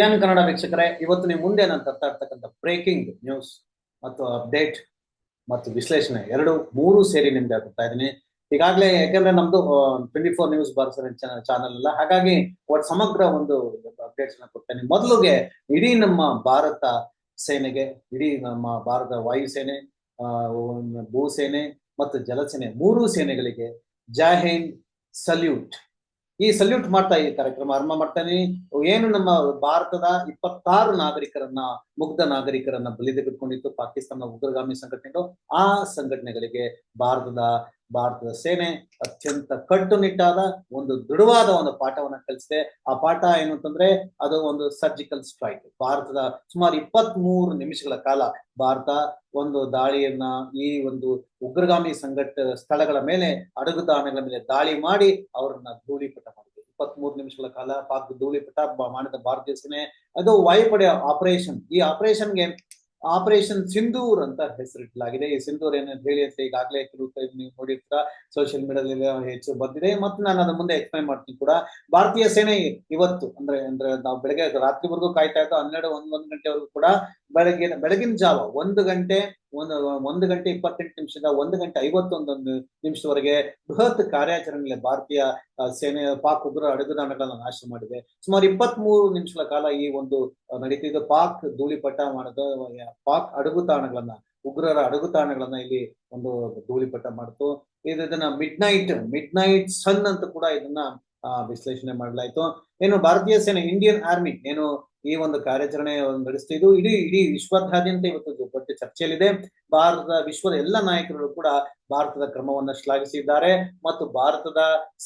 ಏನ್ ಕನ್ನಡ ವೀಕ್ಷಕರೇ, ಇವತ್ತು ನಿಮ್ಮ ಮುಂದೆ ನಾನು ತರ್ತಾ ಇರ್ತಕ್ಕಂಥ ಬ್ರೇಕಿಂಗ್ ನ್ಯೂಸ್ ಮತ್ತು ಅಪ್ಡೇಟ್ ಮತ್ತು ವಿಶ್ಲೇಷಣೆ ಎರಡು, ಮೂರು ಸೇರಿ ನಿಮ್ಗೆ ಕೊಡ್ತಾ ಇದ್ದೀನಿ. ಈಗಾಗಲೇ ಯಾಕಂದ್ರೆ ನಮ್ದು ಟ್ವೆಂಟಿ ಫೋರ್ ನ್ಯೂಸ್ ಬಾರ್ಸರ್ ಚಾನಲ್ ಅಲ್ಲ. ಹಾಗಾಗಿ ಒಟ್ಟು ಸಮಗ್ರ ಒಂದು ಅಪ್ಡೇಟ್ಸ್ ಕೊಡ್ತೇನೆ. ಮೊದಲಿಗೆ ಇಡೀ ನಮ್ಮ ಭಾರತ ಸೇನೆಗೆ, ಇಡೀ ನಮ್ಮ ಭಾರತ ವಾಯುಸೇನೆ ಭೂಸೇನೆ ಮತ್ತು ಜಲಸೇನೆ, ಮೂರು ಸೇನೆಗಳಿಗೆ ಜೈ ಹಿಂದ್ ಸಲ್ಯೂಟ್ ಈ ಸಲ್ಯೂಟ್ ಮಾಡ್ತಾ ಈ ಕಾರ್ಯಕ್ರಮ ಆರಂಭ ಮಾಡ್ತಾನೆ. ಏನು ನಮ್ಮ ಭಾರತದ ಇಪ್ಪತ್ತಾರು ನಾಗರಿಕರನ್ನ, ಮುಗ್ಧ ನಾಗರಿಕರನ್ನ ಬಲಿ ತೆಗೆದುಕೊಂಡಿತ್ತು ಪಾಕಿಸ್ತಾನ ಉಗ್ರಗಾಮಿ ಸಂಘಟನೆಗಳು, ಆ ಸಂಘಟನೆಗಳಿಗೆ ಭಾರತದ ಭಾರತದ ಸೇನೆ ಅತ್ಯಂತ ಕಟ್ಟುನಿಟ್ಟಾದ ಒಂದು ದೃಢವಾದ ಒಂದು ಪಾಠವನ್ನ ಕಲಿಸಿದೆ. ಆ ಪಾಠ ಏನು ಅಂತಂದ್ರೆ, ಅದು ಒಂದು ಸರ್ಜಿಕಲ್ ಸ್ಟ್ರೈಕ್ ಭಾರತದ ಸುಮಾರು ಇಪ್ಪತ್ತ್ ನಿಮಿಷಗಳ ಕಾಲ ಭಾರತ ಒಂದು ದಾಳಿಯನ್ನ ಈ ಒಂದು ಉಗ್ರಗಾಮಿ ಸಂಘಟ, ಸ್ಥಳಗಳ ಮೇಲೆ ಅಡಗುದಾಣಗಳ ಮೇಲೆ ದಾಳಿ ಮಾಡಿ ಅವರನ್ನ ಧೂಳಿಪಟ ಮಾಡಿದೆ. ಇಪ್ಪತ್ತ್ ಮೂರು ನಿಮಿಷಗಳ ಕಾಲ ಪಾಕ್ ಧೂಳಿಪಟ ಮಾಡಿದ ಭಾರತೀಯ ಸೇನೆ. ಅದು ವಾಯುಪಡೆ ಆಪರೇಷನ್ ಈ ಆಪರೇಷನ್ಗೆ ಆಪರೇಷನ್ ಸಿಂಧೂರ್ ಅಂತ ಹೆಸರಿಡಲಾಗಿದೆ. ಈ ಸಿಂಧೂರ್ ಏನಂತ ಹೇಳಿ ಅಂತ ಈಗಾಗಲೇ ಕೆಲವು ನೀವು ನೋಡಿರ್ತೀರ ಸೋಷಿಯಲ್ ಮೀಡಿಯಾದಲ್ಲಿ ಹೆಚ್ಚು ಬಂದಿದೆ. ಮತ್ತು ನಾನು ಅದ್ರ ಮುಂದೆ ಎಕ್ಸ್ಪ್ಲೈನ್ ಮಾಡ್ತೀನಿ ಕೂಡ. ಭಾರತೀಯ ಸೇನೆ ಇವತ್ತು ಅಂದ್ರೆ ಅಂದ್ರೆ ನಾವು ಬೆಳಗ್ಗೆ ರಾತ್ರಿವರೆಗೂ ಕಾಯ್ತಾ ಇದ್ದೋ ಹನ್ನೆರಡು, ಒಂದ್, ಒಂದು ಗಂಟೆವರೆಗೂ ಕೂಡ ಬೆಳಗಿನ ಬೆಳಗಿನ ಜಾವ ಒಂದು ಗಂಟೆ ಒಂದು ಒಂದು ಗಂಟೆ ಇಪ್ಪತ್ತೆಂಟು ನಿಮಿಷದ ಒಂದು ಗಂಟೆ ಐವತ್ತೊಂದೊಂದು ನಿಮಿಷದವರೆಗೆ ಬೃಹತ್ ಕಾರ್ಯಾಚರಣೆಯಲ್ಲಿ ಭಾರತೀಯ ಸೇನೆ, ಪಾಕ್ ಉಗ್ರ ಅಡಗುದಾಣಗಳನ್ನು ನಾಶ ಮಾಡಿದೆ. ಸುಮಾರು ಇಪ್ಪತ್ತ್ ಮೂರು ನಿಮಿಷಗಳ ಕಾಲ ಈ ಒಂದು ನಡೀತಿದ್ದು ಪಾಕ್ ಧೂಳಿಪಟ್ಟ ಮಾಡಿದ ಪಾಕ್ ಅಡುಗುತಾಣಗಳನ್ನ, ಉಗ್ರರ ಅಡುಗುತಾಣಗಳನ್ನ ಇಲ್ಲಿ ಒಂದು ಧೂಳಿಪಟ್ಟ ಮಾಡಿತು. ಇದನ್ನ midnight midnight sun ಅಂತ ಕೂಡ ಇದನ್ನ ವಿಶ್ಲೇಷಣೆ ಮಾಡಲಾಯಿತು. ಏನು ಭಾರತೀಯ ಸೇನೆ ಇಂಡಿಯನ್ ಆರ್ಮಿ ಏನು ಈ ಒಂದು ಕಾರ್ಯಾಚರಣೆ ನಡೆಸ್ತಾ ಇದು ಇಡೀ ಇಡೀ ವಿಶ್ವದಾದ್ಯಂತ ಇವತ್ತು ದೊಡ್ಡ ಚರ್ಚೆಯಲ್ಲಿದೆ. ಭಾರತದ ವಿಶ್ವದ ಎಲ್ಲ ನಾಯಕರು ಕೂಡ ಭಾರತದ ಕ್ರಮವನ್ನ ಶ್ಲಾಘಿಸಿದ್ದಾರೆ. ಮತ್ತು ಭಾರತದ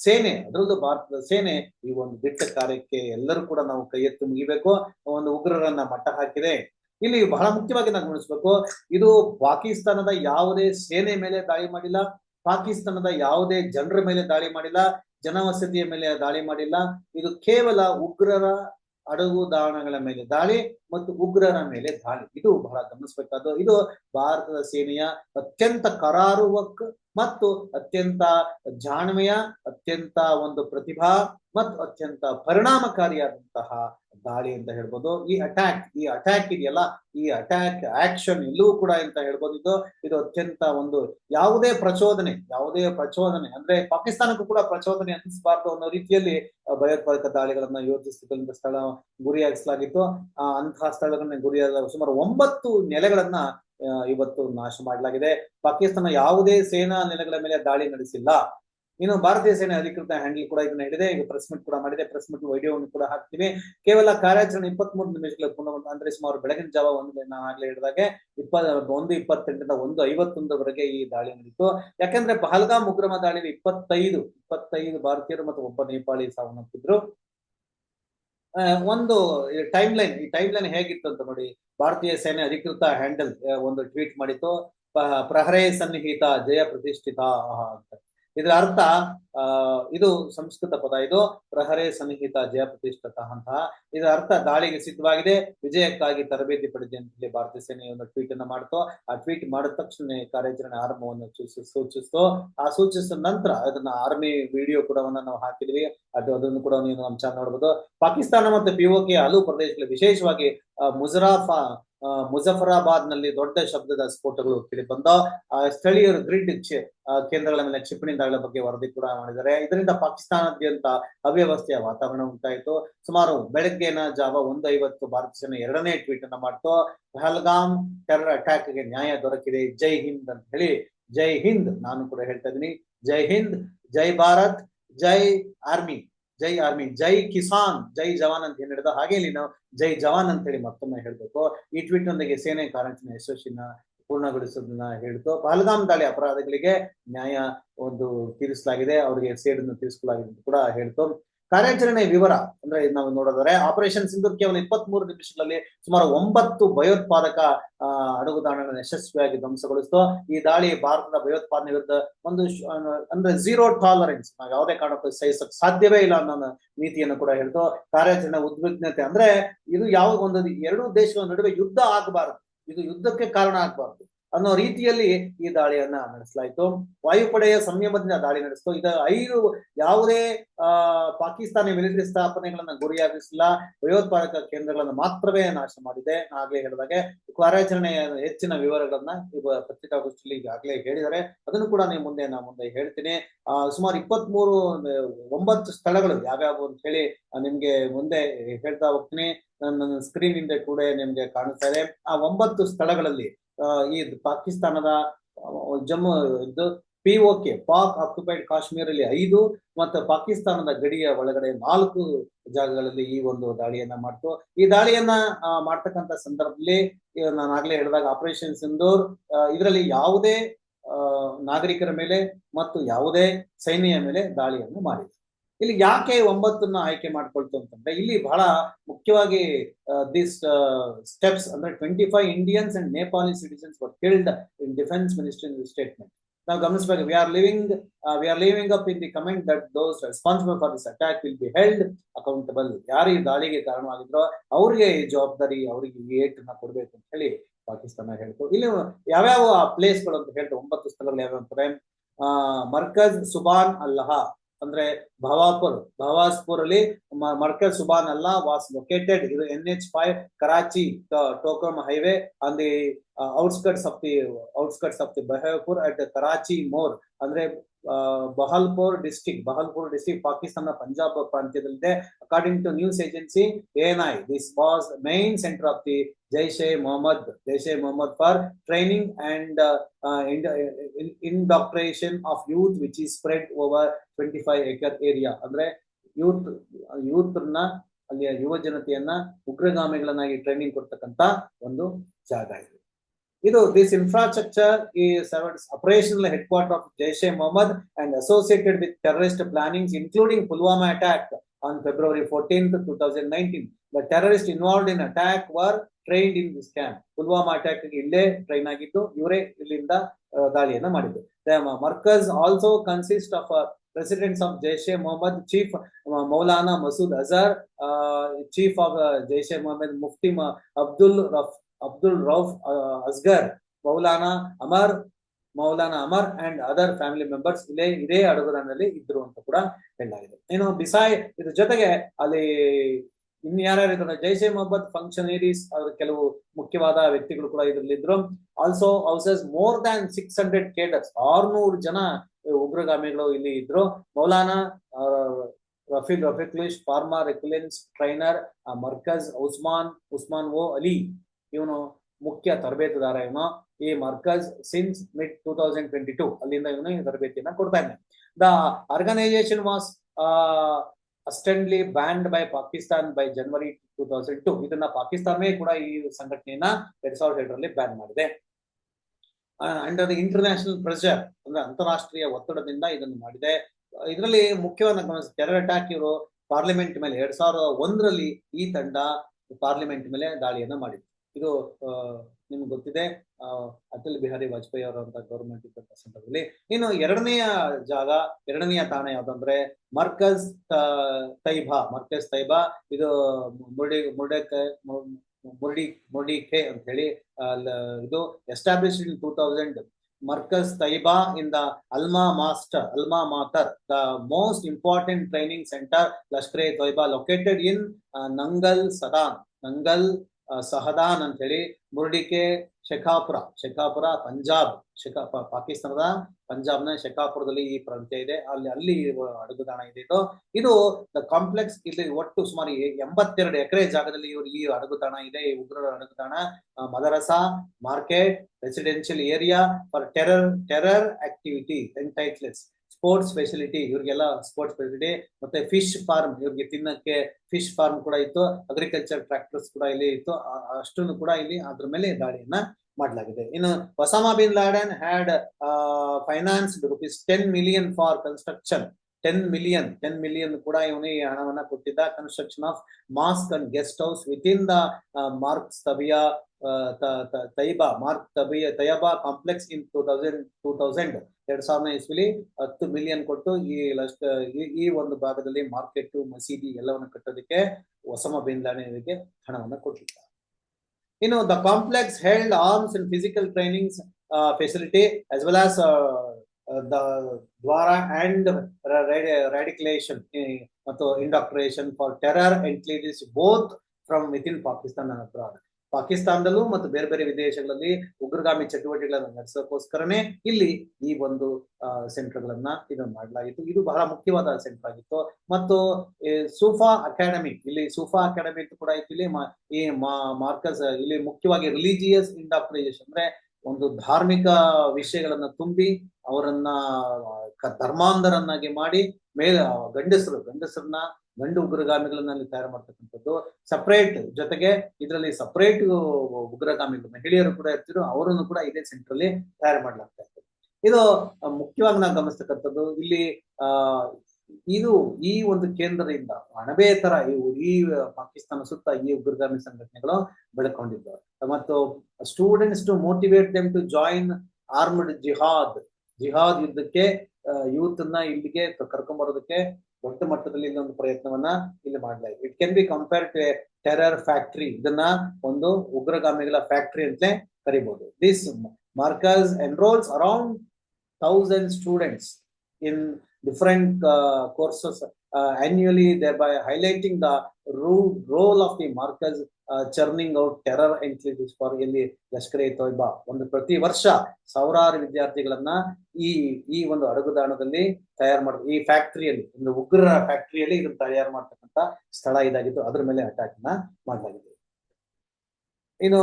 ಸೇನೆ, ಅದರಲ್ಲೂ ಭಾರತದ ಸೇನೆ ಈ ಒಂದು ದಿಟ್ಟ ಕಾರ್ಯಕ್ಕೆ ಎಲ್ಲರೂ ಕೂಡ ನಾವು ಕೈ ಎತ್ತು ಮುಗಿಬೇಕು. ಒಂದು ಉಗ್ರರನ್ನ ಮಟ್ಟ ಹಾಕಿದೆ. ಇಲ್ಲಿ ಬಹಳ ಮುಖ್ಯವಾಗಿ ನಾವು ಗಮನಿಸಬೇಕು, ಇದು ಪಾಕಿಸ್ತಾನದ ಯಾವುದೇ ಸೇನೆ ಮೇಲೆ ದಾಳಿ ಮಾಡಿಲ್ಲ, ಪಾಕಿಸ್ತಾನದ ಯಾವುದೇ ಜನರ ಮೇಲೆ ದಾಳಿ ಮಾಡಿಲ್ಲ ಜನವಸತಿಯ ಮೇಲೆ ದಾಳಿ ಮಾಡಿಲ್ಲ. ಇದು ಕೇವಲ ಉಗ್ರರ ಅಡಗುದಾಣಗಳ ಮೇಲೆ ದಾಳಿ ಮತ್ತು ಉಗ್ರರ ಮೇಲೆ ದಾಳಿ. ಇದು ಬಹಳ ಗಮನಿಸಬೇಕಾದ ಇದು ಭಾರತದ ಸೇನೆಯ ಅತ್ಯಂತ ಕರಾರುವಕ್ ಮತ್ತು ಅತ್ಯಂತ ಜಾಣ್ಮೆಯ, ಅತ್ಯಂತ ಒಂದು ಪ್ರತಿಭಾ ಮತ್ತು ಅತ್ಯಂತ ಪರಿಣಾಮಕಾರಿಯಾದಂತಹ ದಾಳಿ ಅಂತ ಹೇಳ್ಬೋದು. ಈ ಅಟ್ಯಾಕ್ ಈ ಅಟ್ಯಾಕ್ ಇದೆಯಲ್ಲ, ಈ ಅಟ್ಯಾಕ್ ಆಕ್ಷನ್ ಇಲ್ಲೂ ಕೂಡ ಅಂತ ಹೇಳ್ಬೋದು. ಇದು ಇದು ಅತ್ಯಂತ ಒಂದು ಯಾವುದೇ ಪ್ರಚೋದನೆ ಯಾವುದೇ ಪ್ರಚೋದನೆ, ಅಂದ್ರೆ ಪಾಕಿಸ್ತಾನಕ್ಕೂ ಕೂಡ ಪ್ರಚೋದನೆ ಅನ್ನಿಸಬಾರ್ದು ಅನ್ನೋ ರೀತಿಯಲ್ಲಿ ಭಯೋತ್ಪಾದಕ ದಾಳಿಗಳನ್ನ ಯೋಜಿಸಿದಂತ ಸ್ಥಳ ಗುರಿಯಾಗಿಸಲಾಗಿತ್ತು. ಅಂತಹ ಸ್ಥಳಗಳನ್ನ ಗುರಿಯಾದ ಸುಮಾರು ಒಂಬತ್ತು ನೆಲೆಗಳನ್ನ ಇವತ್ತು ನಾಶ ಮಾಡಲಾಗಿದೆ. ಪಾಕಿಸ್ತಾನ ಯಾವುದೇ ಸೇನಾ ನೆಲೆಗಳ ಮೇಲೆ ದಾಳಿ ನಡೆಸಿಲ್ಲ. ಇನ್ನು ಭಾರತೀಯ ಸೇನೆ ಅಧಿಕೃತ ಹ್ಯಾಂಡಲ್ ಕೂಡ ಇದನ್ನ ಹೇಳಿದೆ ಈಗ ಪ್ರೆಸ್ ಮೀಟ್ ಕೂಡ ಮಾಡಿದೆ. ಪ್ರೆಸ್ ಮೀಟ್ ವಿಡಿಯೋವನ್ನು ಕೂಡ ಹಾಕ್ತೀವಿ ಕೇವಲ ಕಾರ್ಯಾಚರಣೆ ಇಪ್ಪತ್ಮೂರು ನಿಮಿಷಗಳ ಪೂರ್ಣಗೊಂಡ ಅಂದ್ರೆ ಸುಮಾರು ಬೆಳಗಿನ ಜಾವ ಒಂದು ನಾನು ಆಗ್ಲೇ ಹೇಳಿದಾಗೆ ಇಪ್ಪತ್ ಒಂದು ಇಪ್ಪತ್ತೆಂಟರಿಂದ ಒಂದು ಐವತ್ತೊಂದರವರೆಗೆ ಈ ದಾಳಿ ನಡೀತು. ಯಾಕಂದ್ರೆ ಪಹಲ್ಗಾಮ್ ಉಗ್ರಮ ದಾಳಿಯಲ್ಲಿ ಇಪ್ಪತ್ತೈದು ಇಪ್ಪತ್ತೈದು ಭಾರತೀಯರು ಮತ್ತು ಒಬ್ಬ ನೇಪಾಳಿ ಸಾವನ್ನಪ್ಪಿದ್ರು. ಒಂದು ಟೈಮ್ ಲೈನ್ ಈ ಟೈಮ್ ಲೈನ್ ಹೇಗಿತ್ತು ಅಂತ ನೋಡಿ, ಭಾರತೀಯ ಸೇನೆ ಅಧಿಕೃತ ಹ್ಯಾಂಡಲ್ ಒಂದು ಟ್ವೀಟ್ ಮಾಡಿತ್ತು ಪ್ರಹರೇ ಸನ್ನಿಹಿತ, ಜಯ ಪ್ರತಿಷ್ಠಿತ ಅಂತ. ಇದರ ಅರ್ಥ ಇದು ಸಂಸ್ಕೃತ ಪದ. ಇದು ಪ್ರಹರೆ ಸನ್ನಿಹಿತ ಜಯ ಪ್ರತಿಷ್ಠಿತ ಅಂತ. ಇದರ ಅರ್ಥ ದಾಳಿಗೆ ಸಿದ್ಧವಾಗಿದೆ. ವಿಜಯಕ್ಕಾಗಿ ತರಬೇತಿ ಪಡೆದಿದೆ ಅಂತ ಹೇಳಿ ಭಾರತೀಯ ಸೇನೆ ಒಂದು ಟ್ವೀಟ್ ಅನ್ನ ಮಾಡ್ತು. ಆ ಟ್ವೀಟ್ ಮಾಡಿದ ತಕ್ಷಣ ಕಾರ್ಯಾಚರಣೆ ಆರಂಭವನ್ನು ಸೂಚಿ- ಸೂಚಿಸ್ತು. ಆ ಸೂಚಿಸಿದ ನಂತರ ಅದನ್ನ ಆರ್ಮಿ ವಿಡಿಯೋ ಕೂಡ ನಾವು ಹಾಕಿದ್ವಿ. ಅದು, ಅದನ್ನು ಕೂಡ ನೀವು ನಮ್ಮ ಚಾನಲ್ ನೋಡಬಹುದು ಪಾಕಿಸ್ತಾನ ಮತ್ತು ಪಿಒಕೆ ಹಲವು ಪ್ರದೇಶಗಳಲ್ಲಿ ವಿಶೇಷವಾಗಿ ಮುಜರಾಫ ಮುಜಫರಾಬಾದ್ನಲ್ಲಿ ದೊಡ್ಡ ಶಬ್ದದ ಸ್ಫೋಟಗಳು ಕೇಳಿ ಬಂದ. ಸ್ಥಳೀಯರು ಗ್ರಿಡ್ ಕೇಂದ್ರಗಳ ಮೇಲೆ ಕ್ಷಿಪಣಿ ದಾಳಿಗಳ ಬಗ್ಗೆ ವರದಿ ಕೂಡ ಮಾಡಿದ್ದಾರೆ. ಇದರಿಂದ ಪಾಕಿಸ್ತಾನಾದ್ಯಂತ ಅವ್ಯವಸ್ಥೆಯ ವಾತಾವರಣ ಉಂಟಾಯಿತು. ಸುಮಾರು ಬೆಳಗ್ಗೆನ ಜಾವ ಒಂದು ಐವತ್ತು ಭಾರತ ಸೇನೆ ಎರಡನೇ ಟ್ವೀಟ್ ಅನ್ನ ಮಾಡ್ತು. ಪಹಲ್ಗಾಮ್ ಟೆರರ್ ಅಟ್ಯಾಕ್ಗೆ ನ್ಯಾಯ ದೊರಕಿದೆ. ಜೈ ಹಿಂದ್ ಅಂತ ಹೇಳಿ, ಜೈ ಹಿಂದ್ ನಾನು ಕೂಡ ಹೇಳ್ತಾ ಇದ್ದೀನಿ. ಜೈ ಹಿಂದ್, ಜೈ ಭಾರತ್, ಜೈ ಆರ್ಮಿ. ಜೈ ಆರ್ಮಿ, ಜೈ ಕಿಸಾನ್, ಜೈ ಜವಾನ್ ಅಂತ ಏನ್ ಹೇಳಿದ ಹಾಗೆ ಇಲ್ಲಿ ನಾವು ಜೈ ಜವಾನ್ ಅಂತ ಹೇಳಿ ಮತ್ತೊಮ್ಮೆ ಹೇಳ್ಬೇಕು. ಈ ಟ್ವೀಟ್ ನೊಂದಿಗೆ ಸೇನೆ ಕಾರಂಟಿನ ಯಶಸ್ಸಿನ ಪೂರ್ಣಗೊಳಿಸೋದನ್ನ ಹೇಳ್ತು. ಪಹಲ್ಗಾಮ್ ದಾಳಿ ಅಪರಾಧಗಳಿಗೆ ನ್ಯಾಯ ಒಂದು ತೀರಿಸಲಾಗಿದೆ. ಅವರಿಗೆ ಸೇಡನ್ನು ತೀರಿಸಲಾಗಿದೆ ಅಂತ ಕೂಡ ಹೇಳ್ತು. ಕಾರ್ಯಾಚರಣೆ ವಿವರ ಅಂದ್ರೆ ನಾವು ನೋಡೋದಾದ್ರೆ ಆಪರೇಷನ್ ಸಿಂಧೂರ್ ಕೇವಲ ಇಪ್ಪತ್ತ್ ಮೂರು ನಿಮಿಷಗಳಲ್ಲಿ ಸುಮಾರು ಒಂಬತ್ತು ಭಯೋತ್ಪಾದಕ ಅಡುಗು ಅಡಗುದಾಣಗಳನ್ನು ಯಶಸ್ವಿಯಾಗಿ ಧ್ವಂಸಗೊಳಿಸಿತು. ಈ ದಾಳಿ ಭಾರತದ ಭಯೋತ್ಪಾದನೆ ವಿರುದ್ಧ ಒಂದು ಅಂದ್ರೆ ಝೀರೋ ಟಾಲರೆನ್ಸ್ ನಾವು ಯಾವುದೇ ಕಾರಣಕ್ಕೂ ಸಹಿಸಕ್ ಸಾಧ್ಯವೇ ಇಲ್ಲ ಅನ್ನೋ ನೀತಿಯನ್ನು ಕೂಡ ಹೇಳ್ತು. ಕಾರ್ಯಾಚರಣೆ ಉದ್ವಿಗ್ನತೆ ಅಂದ್ರೆ ಇದು ಯಾವ ಒಂದು ಎರಡು ದೇಶಗಳ ನಡುವೆ ಯುದ್ಧ ಆಗಬಾರದು. ಇದು ಯುದ್ಧಕ್ಕೆ ಕಾರಣ ಆಗಬಾರದು ಅನ್ನೋ ರೀತಿಯಲ್ಲಿ ಈ ದಾಳಿಯನ್ನ ನಡೆಸಲಾಯಿತು. ವಾಯುಪಡೆಯ ಸಂಯಮದಿಂದ ದಾಳಿ ನಡೆಸಿತು. ಇದು ಐದು ಯಾವುದೇ ಪಾಕಿಸ್ತಾನಿ ಮಿಲಿಟರಿ ಸ್ಥಾಪನೆಗಳನ್ನ ಗುರಿಯಾಗಿಸಿಲ್ಲ, ಭಯೋತ್ಪಾದಕ ಕೇಂದ್ರಗಳನ್ನು ಮಾತ್ರವೇ ನಾಶ ಮಾಡಿದೆ. ಆಗ್ಲೇ ಹೇಳಿದಾಗೆ ಕಾರ್ಯಾಚರಣೆಯ ಹೆಚ್ಚಿನ ವಿವರಗಳನ್ನ ಪತ್ರಿಕಾಗೋಷ್ಠಿಯಲ್ಲಿ ಈಗಾಗಲೇ ಹೇಳಿದ್ದಾರೆ. ಅದನ್ನು ಕೂಡ ನೀವು ಮುಂದೆ, ನಾ ಮುಂದೆ ಹೇಳ್ತೀನಿ. ಸುಮಾರು ಇಪ್ಪತ್ತ್ ಮೂರು ಒಂಬತ್ತು ಸ್ಥಳಗಳು ಯಾವ್ಯಾವು ಅಂತ ಹೇಳಿ ನಿಮ್ಗೆ ಮುಂದೆ ಹೇಳ್ತಾ ಹೋಗ್ತೀನಿ. ನನ್ನ ಸ್ಕ್ರೀನ್ ಹಿಂದೆ ಕೂಡ ನಿಮ್ಗೆ ಕಾಣಿಸ್ತಾ ಇದೆ. ಆ ಒಂಬತ್ತು ಸ್ಥಳಗಳಲ್ಲಿ ಈ ಪಾಕಿಸ್ತಾನದ ಜಮ್ಮು, ಇದು ಪಿ ಕೆ ಪಾಕ್ ಆಕ್ಯುಪೈಡ್ ಕಾಶ್ಮೀರಲ್ಲಿ ಐದು ಮತ್ತು ಪಾಕಿಸ್ತಾನದ ಗಡಿಯ ಒಳಗಡೆ ನಾಲ್ಕು ಜಾಗಗಳಲ್ಲಿ ಈ ಒಂದು ದಾಳಿಯನ್ನ ಮಾಡ್ತು. ಈ ದಾಳಿಯನ್ನ ಮಾಡ್ತಕ್ಕಂಥ ಸಂದರ್ಭದಲ್ಲಿ ನಾನು ಆಗ್ಲೇ ಹೇಳಿದಾಗ ಆಪರೇಷನ್ ಸಿಂಧೂರ್ ಇದರಲ್ಲಿ ಯಾವುದೇ ನಾಗರಿಕರ ಮೇಲೆ ಮತ್ತು ಯಾವುದೇ ಸೈನ್ಯ ಮೇಲೆ ದಾಳಿಯನ್ನು ಮಾಡಿದೆ ಇಲ್ಲಿ ಯಾಕೆ ಒಂಬತ್ತನ್ನ ಆಯ್ಕೆ ಮಾಡ್ಕೊಳ್ತು ಅಂತಂದ್ರೆ, ಇಲ್ಲಿ ಬಹಳ ಮುಖ್ಯವಾಗಿ ದಿಸ್ ಸ್ಟೆಪ್ಸ್ ಅಂದ್ರೆ twenty five Indians and Nepali citizens were killed in defence ministry statement ನಾವು ಗಮನಿಸಬೇಕು we are living we are living up in the comment that those responsible for this attack will be held accountable ಯಾರು ಈ ದಾಳಿಗೆ ಕಾರಣವಾಗಿದ್ರೋ ಅವ್ರಿಗೆ ಜವಾಬ್ದಾರಿ ಅವರಿಗೆ ಏಟನ್ನ ಕೊಡ್ಬೇಕು ಅಂತ ಹೇಳಿ ಪಾಕಿಸ್ತಾನ ಹೇಳ್ತು. ಇಲ್ಲಿ ಯಾವ್ಯಾವ ಪ್ಲೇಸ್ಗಳು ಅಂತ ಹೇಳ್ತು ಒಂಬತ್ತು ಸ್ಥಳಗಳು ಯಾವ್ಯಾವ ಅಂತಾರೆ ಆ, ಮರ್ಕಜ್ ಸುಬಾನ್ ಅಲ್ಲಹ ಅಂದ್ರೆ ಭವಾಪುರ್ ಭವಾಸ್ಪುರ್ ಅಲ್ಲಿ ಮ- ಮರ್ಕಜ್ ಸುಬಾನ್ ಅಲ್ಲಾ ವಾಸ್ ಲೊಕೇಟೆಡ್ ಇದು N H five Karachi Torkham highway on the outskirts of the outskirts of the Bahawalpur at Karachi more ಅಂದ್ರೆ ಬಹಲ್ಪುರ್ ಡಿಸ್ಟಿಕ್ ಬಹಲ್ಪುರ್ ಡಿಸ್ಟಿಕ್ ಪಾಕಿಸ್ತಾನ ಪಂಜಾಬ್ ಪ್ರಾಂತ್ಯದಲ್ಲಿದೆ. According to news agency ANI this was main centre of the Jaish-e Mohammed Jaish-e Mohammed for training and indoctrination of youth which is spread over twenty five acre area ಅಂದ್ರೆ youth ಯೂತ್ನ ಅಲ್ಲಿಯ ಯುವ ಜನತೆಯನ್ನ ಉಗ್ರಗಾಮಿಗಳನ್ನಾಗಿ training ಕೊಡ್ತಕ್ಕಂತ ಒಂದು ಜಾಗ ಇದು. ಇದು this infrastructure operational headquarter of Jaish-e Mohammed and associated with terrorist plannings including Pulwama attack on February fourteenth two thousand nineteen the in attack were trained in this camp Pulwama attack ಇಲ್ಲೇ train ಆಗಿದ್ದು, ಇವರೇ ಇಲ್ಲಿಂದ ದಾಳಿಯನ್ನ ಮಾಡಿದ್ದು. Markaz also consist of presidents of Jaish-e Mohammed chief Maulana Masood Azhar chief of Jaish-e Mohammed Mufti Abdul Rauf Abdul Rauf Asghar Maulana Ammar Maulana Ammar and other family members ಇಲ್ಲೇ, ಇದೇ ಅಡಗುದಾನದಲ್ಲಿ ಇದ್ರು ಅಂತ ಕೂಡ ಹೇಳಲಾಗಿದೆ. ಏನು ಬಿಸಾಯ್ ಇದ್ರ ಜೊತೆಗೆ ಅಲ್ಲಿ ಇನ್ನು ಯಾರ್ಯಾರು ಇದ್ದಾರೆ ಜೈಷೆ ಮೊಹಮ್ಮದ್ ಫಂಕ್ಷನರೀಸ್ ಅವ್ರ ಕೆಲವು ಮುಖ್ಯವಾದ ವ್ಯಕ್ತಿಗಳು ಕೂಡ ಇದರಲ್ಲಿ ಇದ್ರು also houses more than six hundred cadres ಆರ್ನೂರು ಜನ ಉಗ್ರಗಾಮಿಗಳು ಇಲ್ಲಿ ಇದ್ರು. ಮೌಲಾನಾ ರಫೀಲ್ ರಫೀಕ್ ಫಾರ್ಮಾ ರೆಕ್ಲೆನ್ಸ್ ಟ್ರೈನರ್ ಮರ್ಕಜ್, ಉಸ್ಮಾನ್ ಉಸ್ಮಾನ್ ಓ ಅಲಿ, ಇವನು ಮುಖ್ಯ ತರಬೇತುದಾರ ಇವನು ಈ Markaz since mid two thousand twenty two ಅಲ್ಲಿಂದ ಇವನು ಈ ತರಬೇತಿಯನ್ನ ಕೊಡ್ತಾ ಇದ್ದಾನೆ. The organisation was ostensibly banned by Pakistan by January two thousand two ಇದನ್ನ ಪಾಕಿಸ್ತಾನವೇ ಕೂಡ ಈ ಸಂಘಟನೆಯನ್ನ ಎರಡ್ ಸಾವಿರದ ಎರಡರಲ್ಲಿ ಬ್ಯಾನ್ ಮಾಡಿದೆ. ಅಂಡರ್ ಇಂಟರ್ನ್ಯಾಷನಲ್ ಪ್ರೆಷರ್ ಅಂದ್ರೆ ಅಂತಾರಾಷ್ಟ್ರೀಯ ಒತ್ತಡದಿಂದ ಇದನ್ನು ಮಾಡಿದೆ. ಇದರಲ್ಲಿ ಮುಖ್ಯವಾದ ಗಮನಿಸಿ ಟೆರರ್ ಅಟ್ಯಾಕ್ ಇವರು ಪಾರ್ಲಿಮೆಂಟ್ ಮೇಲೆ ಎರಡ್ ಸಾವಿರದ ಒಂದರಲ್ಲಿ ಈ ತಂಡ ಪಾರ್ಲಿಮೆಂಟ್ ಮೇಲೆ ದಾಳಿಯನ್ನ ಮಾಡಿದೆ ಇದು ನಿಮ್ಗೆ ಗೊತ್ತಿದೆ ಅಟಲ್ ಬಿಹಾರಿ ವಾಜಪೇಯಿ ಅವರಂತ ಗೌರ್ಮೆಂಟ್ ಇದ್ದಂತ ಸಂದರ್ಭದಲ್ಲಿ ಇನ್ನು ಎರಡನೆಯ ಜಾಗ, ಎರಡನೆಯ ತಾಣ ಯಾವ್ದಂದ್ರೆ ಮರ್ಕಜ್ ತೈಬಾ ಮರ್ಕಜ್ ತೈಬಾ. ಇದು ಮುರ್ಡಿ, ಮುರ್ಡೆಕ್ ಮುರ್ಡಿ ಮುರ್ಡಿಖೆ ಅಂತ ಹೇಳಿ ಇದು establish in two thousand Markaz Taiba in the alma master, alma mater, the most important training centre Lashkar Taiba located in Nangal Sadan, Nangal Sahadan ಅಂತ ಹೇಳಿ ಮುರ್ಡಿಕೆ ಶೆಖಾಪುರ ಶೆಖಾಪುರ, ಪಂಜಾಬ್, ಶೆಖಾ ಪಾಕಿಸ್ತಾನದ ಪಾಕಿಸ್ತಾನದ ಪಂಜಾಬ್ನ ಶೆಖಾಪುರದಲ್ಲಿ ಈ ಪ್ರಾಂತ್ಯ ಇದೆ. ಅಲ್ಲಿ ಅಲ್ಲಿ ಅಡುಗುದಾಣ ಇದೆ ಇದು. ಇದು ದ ಕಾಂಪ್ಲೆಕ್ಸ್ ಇಲ್ಲಿ ಒಟ್ಟು ಸುಮಾರು ಎಂಬತ್ತೆರಡು ಎಕರೆ ಜಾಗದಲ್ಲಿ ಇವರು ಈ ಅಡುಗುದಾಣ ಇದೆ. ಈ ಉಗ್ರರ ಮದರಸ ಮದರಸಾ, market residential area for terror terror activity entities sports facility ಇವ್ರಿಗೆಲ್ಲ ಸ್ಪೋರ್ಟ್ಸ್ ಫೆಸಿಲಿಟಿ ಮತ್ತೆ ಫಿಶ್ ಫಾರ್ಮ್ ಇವ್ರಿಗೆ ತಿನ್ನಕ್ಕೆ ಫಿಶ್ ಫಾರ್ಮ್ ಕೂಡ ಇತ್ತು ಅಗ್ರಿಕಲ್ಚರ್ ಟ್ರಾಕ್ಟರ್ಸ್ ಕೂಡ ಇಲ್ಲಿ ಇತ್ತು ಅಷ್ಟನ್ನು ಕೂಡ ಇಲ್ಲಿ ಅದ್ರ ಮೇಲೆ ದಾಳಿಯನ್ನ ಮಾಡಲಾಗಿದೆ. ಇನ್ನು Osama bin Laden had financed rupees ten million for construction ten million ten million ಕೂಡ ಇವನು ಈ ಹಣವನ್ನ ಕೊಟ್ಟಿದ್ದ. Construction of mosque and guest house within the Markaz Tabiya Taiba Markaz Tabiya Tayyaba complex in two thousand two thousand ಎರಡ್ ಸಾವಿರದ ಇಸ್ವಿಲಿ ಹತ್ತು million ಕೊಟ್ಟು ಈ ಲಸ್ಟ್ ಈ- ಒಂದು ಭಾಗದಲ್ಲಿ ಮಾರ್ಕೆಟ್ ಮಸೀದಿ ಎಲ್ಲವನ್ನು ಕಟ್ಟೋದಕ್ಕೆ ಒಸಮ ಇದಕ್ಕೆ ಹಣವನ್ನು ಕೊಟ್ಟಿದ್ದ. ಇನ್ನು the complex held arms and physical trainings facility as well as the Dwara and radicalization indoctrination for terror entities both from within Pakistan abroad ಪಾಕಿಸ್ತಾನದಲ್ಲೂ ಮತ್ತು ಬೇರೆ ಬೇರೆ ವಿದೇಶಗಳಲ್ಲಿ ಉಗ್ರಗಾಮಿ ಚಟುವಟಿಕೆಗಳನ್ನು ನಡೆಸೋಕ್ಕೋಸ್ಕರನೇ ಇಲ್ಲಿ ಈ ಒಂದು ಸೆಂಟರ್ ಗಳನ್ನ ಇದನ್ನು ಮಾಡಲಾಗಿತ್ತು. ಇದು ಬಹಳ ಮುಖ್ಯವಾದ ಸೆಂಟರ್ ಆಗಿತ್ತು. ಮತ್ತು ಸೂಫಾ ಅಕಾಡೆಮಿ ಇಲ್ಲಿ ಸೂಫಾ ಅಕಾಡೆಮಿ ಕೂಡ ಇತ್ತು ಇಲ್ಲಿ ಈ ಮಾರ್ಕಸ್, ಇಲ್ಲಿ ಮುಖ್ಯವಾಗಿ ರಿಲಿಜಿಯಸ್ ಇಂಡಾಕ್ಟ್ರೈಸೇಷನ್ ಅಂದ್ರೆ ಒಂದು ಧಾರ್ಮಿಕ ವಿಷಯಗಳನ್ನ ತುಂಬಿ ಅವರನ್ನ ಧರ್ಮಾಂಧರನ್ನಾಗಿ ಮಾಡಿ ಮೇಲೆ ಗಂಡಸರು, ಗಂಡಸರನ್ನ ಗಂಡು ಉಗ್ರಗಾಮಿಗಳನ್ನ ಅಲ್ಲಿ ತಯಾರು ಮಾಡ್ತಕ್ಕಂಥದ್ದು. ಸಪ್ರೇಟ್ ಜೊತೆಗೆ ಇದರಲ್ಲಿ ಸಪ್ರೇಟ್ ಉಗ್ರಗಾಮಿಗಳು ಮಹಿಳೆಯರು ಕೂಡ ಇರ್ತಿದ್ರು, ಅವರನ್ನು ಕೂಡ ಇದೇ ಸೆಂಟರ್ ಅಲ್ಲಿ ತಯಾರು ಮಾಡಲಾಗ್ತಾ ಇತ್ತು. ಇದು ಮುಖ್ಯವಾಗಿ ನಾವು ಗಮನಿಸ್ತಕ್ಕಂಥದ್ದು. ಇಲ್ಲಿ, ಆ ಇದು ಈ ಒಂದು ಕೇಂದ್ರದಿಂದ ಅಣಬೆ ತರ ಈ ಪಾಕಿಸ್ತಾನ ಸುತ್ತ ಈ ಉಗ್ರಗಾಮಿ ಸಂಘಟನೆಗಳು ಬೆಳಕೊಂಡಿದ್ದವು. ಮತ್ತು students to motivate them to join armed jihad jihad ಯುದ್ಧಕ್ಕೆ ಯೂತ್ ಅನ್ನ ಇಲ್ಲಿಗೆ ಕರ್ಕೊಂಡ್ ಬರೋದಕ್ಕೆ ದೊಡ್ಡ ಮಟ್ಟದಲ್ಲಿ ಇಲ್ಲೊಂದು ಪ್ರಯತ್ನವನ್ನ ಇಲ್ಲಿ ಮಾಡಲಾಗಿದೆ it can be compare to terror factory ಇದನ್ನ ಒಂದು ಉಗ್ರಗಾಮಿಗಳ ಫ್ಯಾಕ್ಟರಿ ಅಂತಲೇ ಕರಿಬಹುದು this Markaz enrols around thousand students in different courses annually thereby highlighting the ro- role of the markers uh, churning out terror entities for ಇಲ್ಲಿ ಲಷ್ಕರ್ ಎ ತೊಯ್ಬಾ ಒಂದು ಪ್ರತಿ ವರ್ಷ ಸಾವಿರಾರು ವಿದ್ಯಾರ್ಥಿಗಳನ್ನ ಈ ಈ ಒಂದು ಅಡಗುದಾಣದಲ್ಲಿ ತಯಾರು ಮಾಡ ಈ ಫ್ಯಾಕ್ಟರಿಯಲ್ಲಿ ಒಂದು ಉಗ್ರರ ಫ್ಯಾಕ್ಟರಿಯಲ್ಲಿ ಇದನ್ನ ತಯಾರು ಮಾಡ್ತಕ್ಕಂತ ಸ್ಥಳ ಇದಾಗಿತ್ತು. ಅದ್ರ ಮೇಲೆ ಅಟ್ಯಾಕ್ನ ಮಾಡಲಾಗಿದೆ. ಇನ್ನು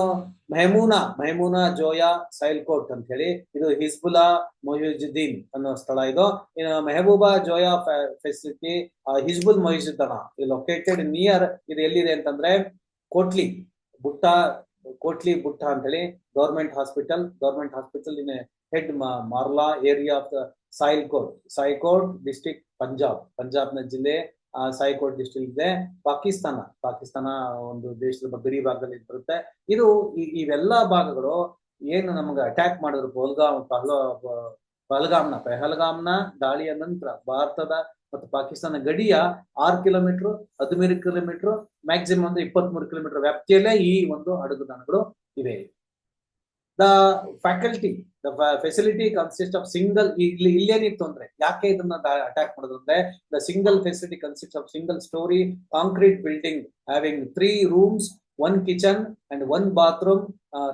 ಮೆಹಮೂನಾ ಮೆಹಮೂನಾ ಜೋಯಾ ಸೈಲ್ ಕೋರ್ಟ್ ಅಂತ ಹೇಳಿ ಇದು ಹಿಜ್ಬುಲಾ ಮೊಹಿಜುದ್ದೀನ್ ಅನ್ನೋ ಸ್ಥಳ ಇದು. ಇನ್ನು Mehbooba Joya facility Hizbul Mujahideen located near ಇದು ಎಲ್ಲಿದೆ ಅಂತಂದ್ರೆ ಕೋಟ್ಲಿ ಬುಟ್ಟ ಕೋಟ್ಲಿ ಬುಟ್ಟ ಅಂತ ಹೇಳಿ government hospital government hospital in Head Marala area of Sialkot court district Punjab, ಪಂಜಾಬ್ನ ಜಿಲ್ಲೆ ಆ ಸಾಯಿಕೋಟ್ ಡಿಸ್ಟ್ರಿಕ್ ಇದೆ. ಪಾಕಿಸ್ತಾನ ಪಾಕಿಸ್ತಾನ ಒಂದು ದೇಶದ ಗಡಿ ಭಾಗದಲ್ಲಿ ಬರುತ್ತೆ. ಇದು ಇವೆಲ್ಲ ಭಾಗಗಳು ಏನು ನಮಗೆ ಅಟ್ಯಾಕ್ ಮಾಡಿದ್ರು ಪಹಲ್ಗಾಮ್, ಪಹಲ ಪಹಲ್ಗಾಮ್ನ, ಪೆಹಲ್ಗಾಮ್ನ ದಾಳಿಯ ನಂತರ ಭಾರತದ ಮತ್ತು ಪಾಕಿಸ್ತಾನ ಗಡಿಯ ಆರು ಕಿಲೋಮೀಟರ್, ಹದಿಮೂರು ಕಿಲೋಮೀಟರ್ ಮ್ಯಾಕ್ಸಿಮಮ್ ಅಂದ್ರೆ ಇಪ್ಪತ್ಮೂರು ಕಿಲೋಮೀಟರ್ ವ್ಯಾಪ್ತಿಯಲ್ಲೇ ಈ ಒಂದು ಅಡಗುದಾಣಗಳು ಇವೆ. The faculty the facility consist of single ಇಲ್ಲಿ ಇಲ್ಲೇನಿತ್ತು ಅಂದ್ರೆ, ಯಾಕೆ ಇದನ್ನ ಅಟ್ಯಾಕ್ ಮಾಡೋದು ಅಂದ್ರೆ the single facility consist of single storey concrete building having three rooms one kitchen and one bathroom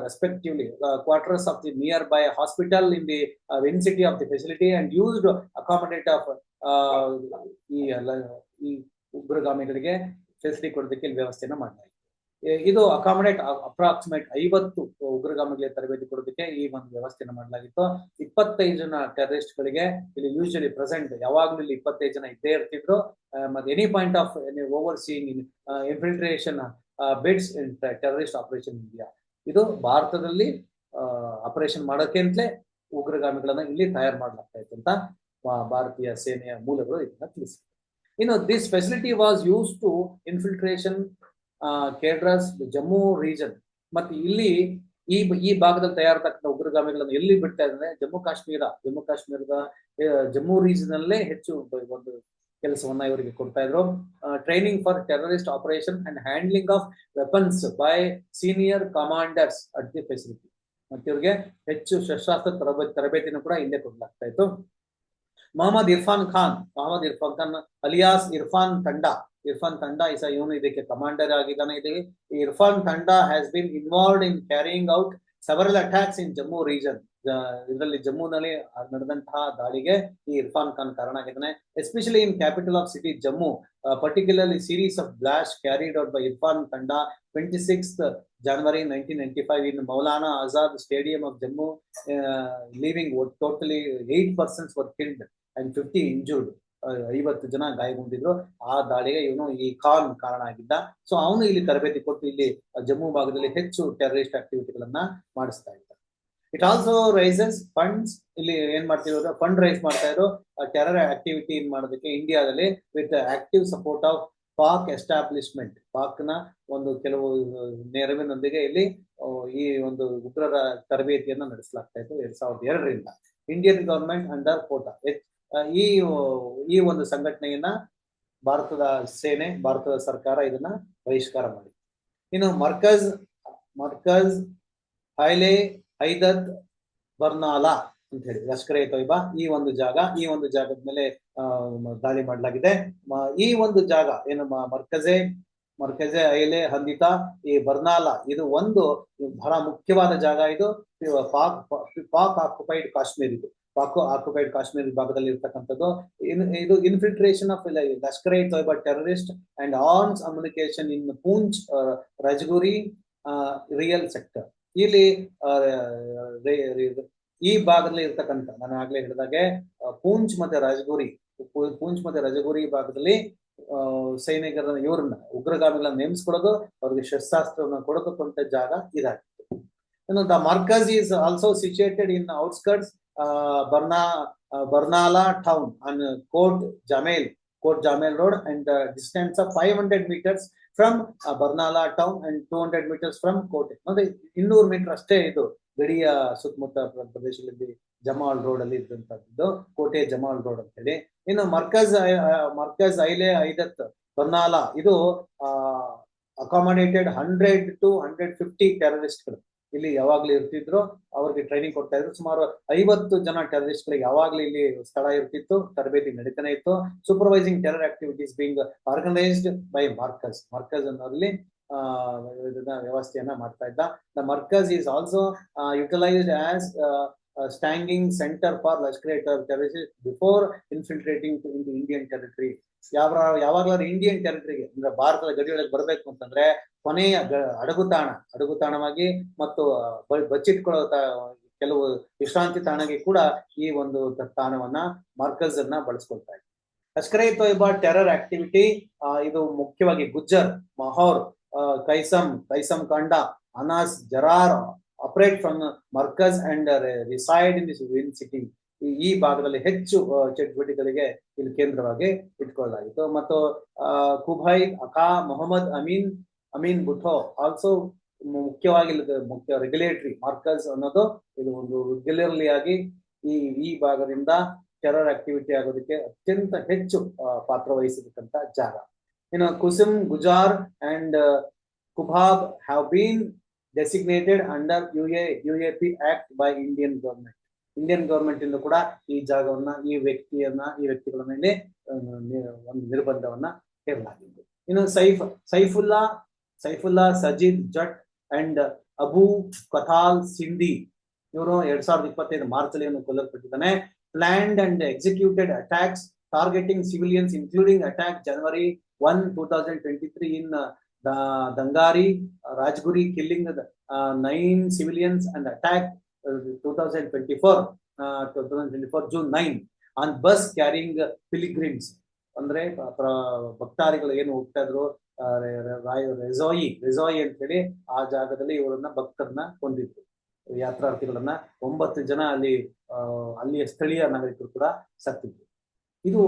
respectively quarters of the nearby hospital in the the of vicinity facility and used and of ಈ ಉಗ್ರಗಾಮಿಗಳಿಗೆ facility ಕೊಡೋದಕ್ಕೆ ವ್ಯವಸ್ಥೆನ E- ಇದು accommodate approximate ಐವತ್ತು ಉಗ್ರಗಾಮಿಗಳಿಗೆ ತರಬೇತಿ ಕೊಡೋದಕ್ಕೆ ಈ ಒಂದು ವ್ಯವಸ್ಥೆಯನ್ನು ಮಾಡಲಾಗಿತ್ತು. ಇಪ್ಪತ್ತೈದು ಜನ ಟೆರರಿಸ್ಟ್ ಗಳಿಗೆ ಇಲ್ಲಿ ಯೂಶಲಿ ಪ್ರೆಸೆಂಟ್ ಯಾವಾಗ್ಲೂ ಇಲ್ಲಿ ಇಪ್ಪತ್ತೈದು ಜನ ಇದ್ದೇ ಇರ್ತಿದ್ರು. ಮತ್ತೆ any point of overseeing infiltration bids in terrorist operation India ಇದು ಭಾರತದಲ್ಲಿ ಆಪರೇಷನ್ ಮಾಡೋಕೆ ಅಂತಲೇ ಉಗ್ರಗಾಮಿಗಳನ್ನ ಇಲ್ಲಿ ತಯಾರು ಮಾಡಲಾಗ್ತಾ ಇತ್ತು ಅಂತ ಭಾರತೀಯ ಸೇನೆಯ ಮೂಲಗಳು ಇದನ್ನ ತಿಳಿಸಿದೆ ಇನ್ನು this facility was use to infiltration cadres Jammu region ಮತ್ತೆ ಇಲ್ಲಿ ಈ ಈ ಭಾಗದಲ್ಲಿ ತಯಾರತಕ್ಕಂಥ ಉಗ್ರಗಾಮಿಗಳನ್ನು ಎಲ್ಲಿ ಬಿಡ್ತಾ ಇದ್ದಾರೆ? ಜಮ್ಮು ಕಾಶ್ಮೀರ. ಜಮ್ಮು ಕಾಶ್ಮೀರದ ಜಮ್ಮು ರೀಜನ್ ಅಲ್ಲೇ ಹೆಚ್ಚು ಒಂದು ಕೆಲಸವನ್ನ ಇವರಿಗೆ ಕೊಡ್ತಾ ಇದ್ರು. Training for terrorist operation and handling of weapons by senior commanders at the facility ಮತ್ತೆ ಇವರಿಗೆ ಹೆಚ್ಚು ಶಸ್ತ್ರಾಸ್ತ್ರ ತರಬೇತಿ ತರಬೇತಿನೂ ಕೂಡ ಇಲ್ಲೇ ಕೊಡಲಾಗ್ತಾ ಇತ್ತು. ಮೊಹಮ್ಮದ್ ಇರ್ಫಾನ್ ಖಾನ್, ಮೊಹಮ್ಮದ್ ಇರ್ಫಾನ್ ಖಾನ್, ಅಲಿಯಾಸ್ ಇರ್ಫಾನ್ ತಂಡಾ. ಇರ್ಫಾನ್ ತಂಡಾ ಇಸ ಇವನು ಇದಕ್ಕೆ ಕಮಾಂಡರ್ ಆಗಿದ್ದಾನೆ. ಇದೆ ಈ Irfan Tanda has been involve in carrying out several attacks in Jammu region ಇದರಲ್ಲಿ ಜಮ್ಮುನಲ್ಲಿ ನಡೆದಂತಹ ದಾಳಿಗೆ ಈ ಇರ್ಫಾನ್ ಖಾನ್ ಕಾರಣ ಆಗಿದ್ದಾನೆ. Especially in capital of city Jammu particularly series of blast carried out by Irfan Tanda twenty six January 1995 in five in Maulana Azad stadium of Jammu what totally eight persons were killed and 50 injured. ಐವತ್ತು ಜನ ಗಾಯಗೊಂಡಿದ್ರು. ಆ ದಾಳಿಗೆ ಇವನು ಈ ಖಾನ್ ಕಾರಣ ಆಗಿದ್ದ. So ಅವನು ಇಲ್ಲಿ ತರಬೇತಿ ಕೊಟ್ಟು ಇಲ್ಲಿ ಜಮ್ಮು ಭಾಗದಲ್ಲಿ ಹೆಚ್ಚು ಟೆರರಿಸ್ಟ್ ಆಕ್ಟಿವಿಟಿಗಳನ್ನ ಮಾಡಿಸ್ತಾ ಇದ್ದ. ಇಟ್ ಆಲ್ಸೋ ರೈಸಸ್ ಫಂಡ್ಸ್ ಇಲ್ಲಿ ಏನ್ ಮಾಡ್ತಿದ್ರು ಫಂಡ್ ರೈಸ್ ಮಾಡ್ತಾ ಇದ್ರು. ಟೆರರ್ ಆಕ್ಟಿವಿಟಿ ಮಾಡೋದಕ್ಕೆ ಇಂಡಿಯಾದಲ್ಲಿ with active support of Pak establishment ಪಾಕ್ನ ಒಂದು ಕೆಲವು ನೆರವಿನೊಂದಿಗೆ ಇಲ್ಲಿ ಈ ಒಂದು ಉಗ್ರರ ತರಬೇತಿಯನ್ನ ನಡೆಸಲಾಗ್ತಾ ಇತ್ತು ಎರಡ್ ಸಾವಿರದ ಎರಡರಿಂದ. ಇಂಡಿಯನ್ ಗವರ್ಮೆಂಟ್ ಅಂಡರ್ ಕೋಟಾ ಈ ಈ ಒಂದು ಸಂಘಟನೆಯನ್ನ ಭಾರತದ ಸೇನೆ, ಭಾರತದ ಸರ್ಕಾರ ಇದನ್ನ ಬಹಿಷ್ಕಾರ ಮಾಡಿದೆ. ಇನ್ನು ಮರ್ಕಜ್ ಮರ್ಕಜ್ ಹೈಲೆ ಹೈದತ್ ಬರ್ನಾಲಾ ಅಂತ ಹೇಳಿ ಲಷ್ಕರ್ ಎ ತೊಯ್ಬಾ ಈ ಒಂದು ಜಾಗ, ಈ ಒಂದು ಜಾಗದ ಮೇಲೆ ದಾಳಿ ಮಾಡಲಾಗಿದೆ. ಈ ಒಂದು ಜಾಗ ಏನು ಮರ್ಕಜೆ ಮರ್ಕಜೆ ಐಲೆ ಹಂದಿತ, ಈ ಬರ್ನಾಲ ಇದು ಒಂದು ಬಹಳ ಮುಖ್ಯವಾದ ಜಾಗ ಇದು. ಪಾಕ್ ಪಾಕ್ ಆಕ್ಯುಪೈಡ್ ಕಾಶ್ಮೀರ್ ಇದು. ಪಾಕ್ ಆಕ್ಯುಪೈಡ್ ಕಾಶ್ಮೀರ್ ಭಾಗದಲ್ಲಿ ಇರ್ತಕ್ಕಂಥದ್ದು ಇದು infiltration of Lashkar e Taiba terrorist and arms communication in Poonch Rajouri real sector ಇಲ್ಲಿ ರೇ- ಈ ಭಾಗದಲ್ಲಿ ಇರ್ತಕ್ಕಂಥ ನಾನು ಆಗ್ಲೇ ಹೇಳಿದಾಗೆ ಪೂಂಚ್ ಮತ್ತೆ ರಾಜಗುರಿ ಪೂಂಚ್ ಮತ್ತೆ ರಜಗುರಿ ಭಾಗದಲ್ಲಿ ಆ, ಸೈನಿಕರನ್ನ ಇವ್ರನ್ನ ಉಗ್ರಗಾಮಿಗಳನ್ನ ನೇಮಿಸ್ಕೊಳ್ಳೋದು ಅವ್ರಿಗೆ ಶಸ್ತ್ರಾಸ್ತ್ರವನ್ನ ಕೊಡತಕ್ಕಂಥ ಜಾಗ ಇದಾಗಿತ್ತು. The Markaz is also situated in outskirts Barna Barnala town and Kot Jamel Kot Jamel road and distance of five hundred metres from Barnala town and two hundred metres from Kote ಅಂದ್ರೆ ಇನ್ನೂರು metre ಅಷ್ಟೇ ಇದು ಗಡಿಯ ಸುತ್ತಮುತ್ತ ಪ್ರ- ಪ್ರದೇಶದಲ್ಲಿ Jamal road ಅಲ್ಲಿ ಇದ್ದಂತದ್ದು ಕೋಟೆ ಜಮಾಲ್ ರೋಡ್ ಅಂತ ಹೇಳಿ ಇನ್ನು ಮರ್ಕಜ್ ಮರ್ಕಜ್ ಐಲೆ ಐದತ್ ಬರ್ನಾಲಾ ಇದು accommodated hundred to hundred fifty ಟೆರರಿಸ್ಟ್ಗಳು ಇಲ್ಲಿ ಯಾವಾಗ್ಲೂ ಇರ್ತಿದ್ರು ಅವ್ರಿಗೆ ಟ್ರೈನಿಂಗ್ ಕೊಡ್ತಾ ಇದ್ರು. ಸುಮಾರು ಐವತ್ತು ಜನ ಟೆರರಿಸ್ಟ್ ಗಳಿಗೆ ಯಾವಾಗ್ಲೂ ಇಲ್ಲಿ ಸ್ಥಳ ಇರ್ತಿತ್ತು ತರಬೇತಿ ನಡೀತಾನೆ ಇತ್ತು. Supervising terror activities being organised by Markaz Markaz ಆ, ಇದನ್ನ ವ್ಯವಸ್ಥೆಯನ್ನ ಮಾಡ್ತಾ ಇದ್ದ. The Markaz is also utilised as staging centre for Lashkar terrorist before infiltrating in Indian territory ಯಾವ ಯಾವಾಗ್ಲಾದ್ರು ಇಂಡಿಯನ್ ಟೆರಿಟರಿಗೆ ಅಂದ್ರೆ ಭಾರತದ ಗಡಿಯೊಳಗೆ ಬರಬೇಕು ಅಂತಂದ್ರೆ ಕೊನೆಯ ಗ- ಅಡಗುತಾಣ ಅಡಗುತಾಣವಾಗಿ ಮತ್ತು ಆ, ಬ- ಬಚ್ಚಿಟ್ಕೊಳ್ಳೋ ಕೆಲವು ವಿಶ್ರಾಂತಿ ತಾಣಗೆ ಕೂಡ ಈ ಒಂದು ತಾಣವನ್ನ ಮಾರ್ಕಸ್ ಅನ್ನ ಬಳಸ್ಕೊಳ್ತಾ ಇದೆ ಲಷ್ಕರ್ ಎ ತೊಯ್ಬಾ ಟೆರರ್ ಆಕ್ಟಿವಿಟಿ ಇದು ಮುಖ್ಯವಾಗಿ Gujjar Mahore Qasim Qasim Khanda Anas Jarrar operate from Markaz and reside in this win city ಈ ಭಾಗದಲ್ಲಿ ಹೆಚ್ಚು ಚಟುವಟಿಕೆಗಳಿಗೆ ಇಲ್ಲಿ ಕೇಂದ್ರವಾಗಿ ಇಟ್ಕೊಳ್ಳಲಾಗಿತ್ತು. ಮತ್ತು ಕುಬೈ ಅಕಾ, ಮೊಹಮ್ಮದ್, ಅಮೀನ್ ಅಮೀನ್ ಬುಟೋ ಆಲ್ಸೋ ಮುಖ್ಯವಾಗಿ ಮುಖ್ಯ ರೆಗ್ಯುಲೇಟರಿ ಮಾರ್ಕಸ್ ಅನ್ನೋದು ಇದು ಒಂದು ರೆಗ್ಯುಲರ್ಲಿ ಆಗಿ ಈ ಈ ಭಾಗದಿಂದ ಟೆರರ್ ಆಕ್ಟಿವಿಟಿ ಆಗೋದಕ್ಕೆ ಅತ್ಯಂತ ಹೆಚ್ಚು ಪಾತ್ರ ವಹಿಸಿರ್ತಕ್ಕಂಥ ಜಾಗ. ಇನ್ನು Qasim, Gujjar and Kubab have been designated under U A U A P act by Indian government Indian government ಇಂದ ಕೂಡ ಈ ಜಾಗವನ್ನ, ಈ ವ್ಯಕ್ತಿಯನ್ನ, ಈ ವ್ಯಕ್ತಿಗಳ ಮೇಲೆ ಒಂದು ನಿರ್ಬಂಧವನ್ನ ಹೇರಲಾಗಿತ್ತು ಇನ್ನು ಸೈಫ್, ಸೈಫುಲ್ಲಾ ಸೈಫುಲ್ಲಾ ಸಜೀದ್ ಜಟ್ ಅಂಡ್ ಅಬು ಕಥಾಲ್ ಸಿಂಧಿ ಇವರು ಎರಡ್ ಸಾವಿರದ ಇಪ್ಪತ್ತೈದು ಮಾರ್ಚ್ ಅಲ್ಲಿ ಕೊಲ್ಲಲ್ಪಟ್ಟಿದ್ದಾನೆ. Planned and executed attacks targeting civilians including attack January one two thousand twenty three in Dangri Rajouri killing nine civilians and attack two thousand twenty four two thousand twenty four June nine on bus carrying pilgrims ಅಂದ್ರೆ ಭಕ್ತಾದಿಗಳು ಏನು ಹೋಗ್ತಾ ಇದ್ರು ರೆಸಾಯಿ ರೆಸಾಯಿ ರೆ- ರಾಯ್- ರೆಜಾಯಿ ರೆಜಾಯಿ ಅಂತ ಹೇಳಿ ಆ ಜಾಗದಲ್ಲಿ ಇವರನ್ನ ಭಕ್ತರನ್ನ ಕೊಂದಿದ್ರು. ಯಾತ್ರಾರ್ಥಿಗಳನ್ನ ಒಂಬತ್ತು ಜನ ಅಲ್ಲಿ ಅಲ್ಲಿಯ ಸ್ಥಳೀಯ ನಾಗರಿಕರು ಕೂಡ ಸತ್ತಿದ್ರು. ಇದು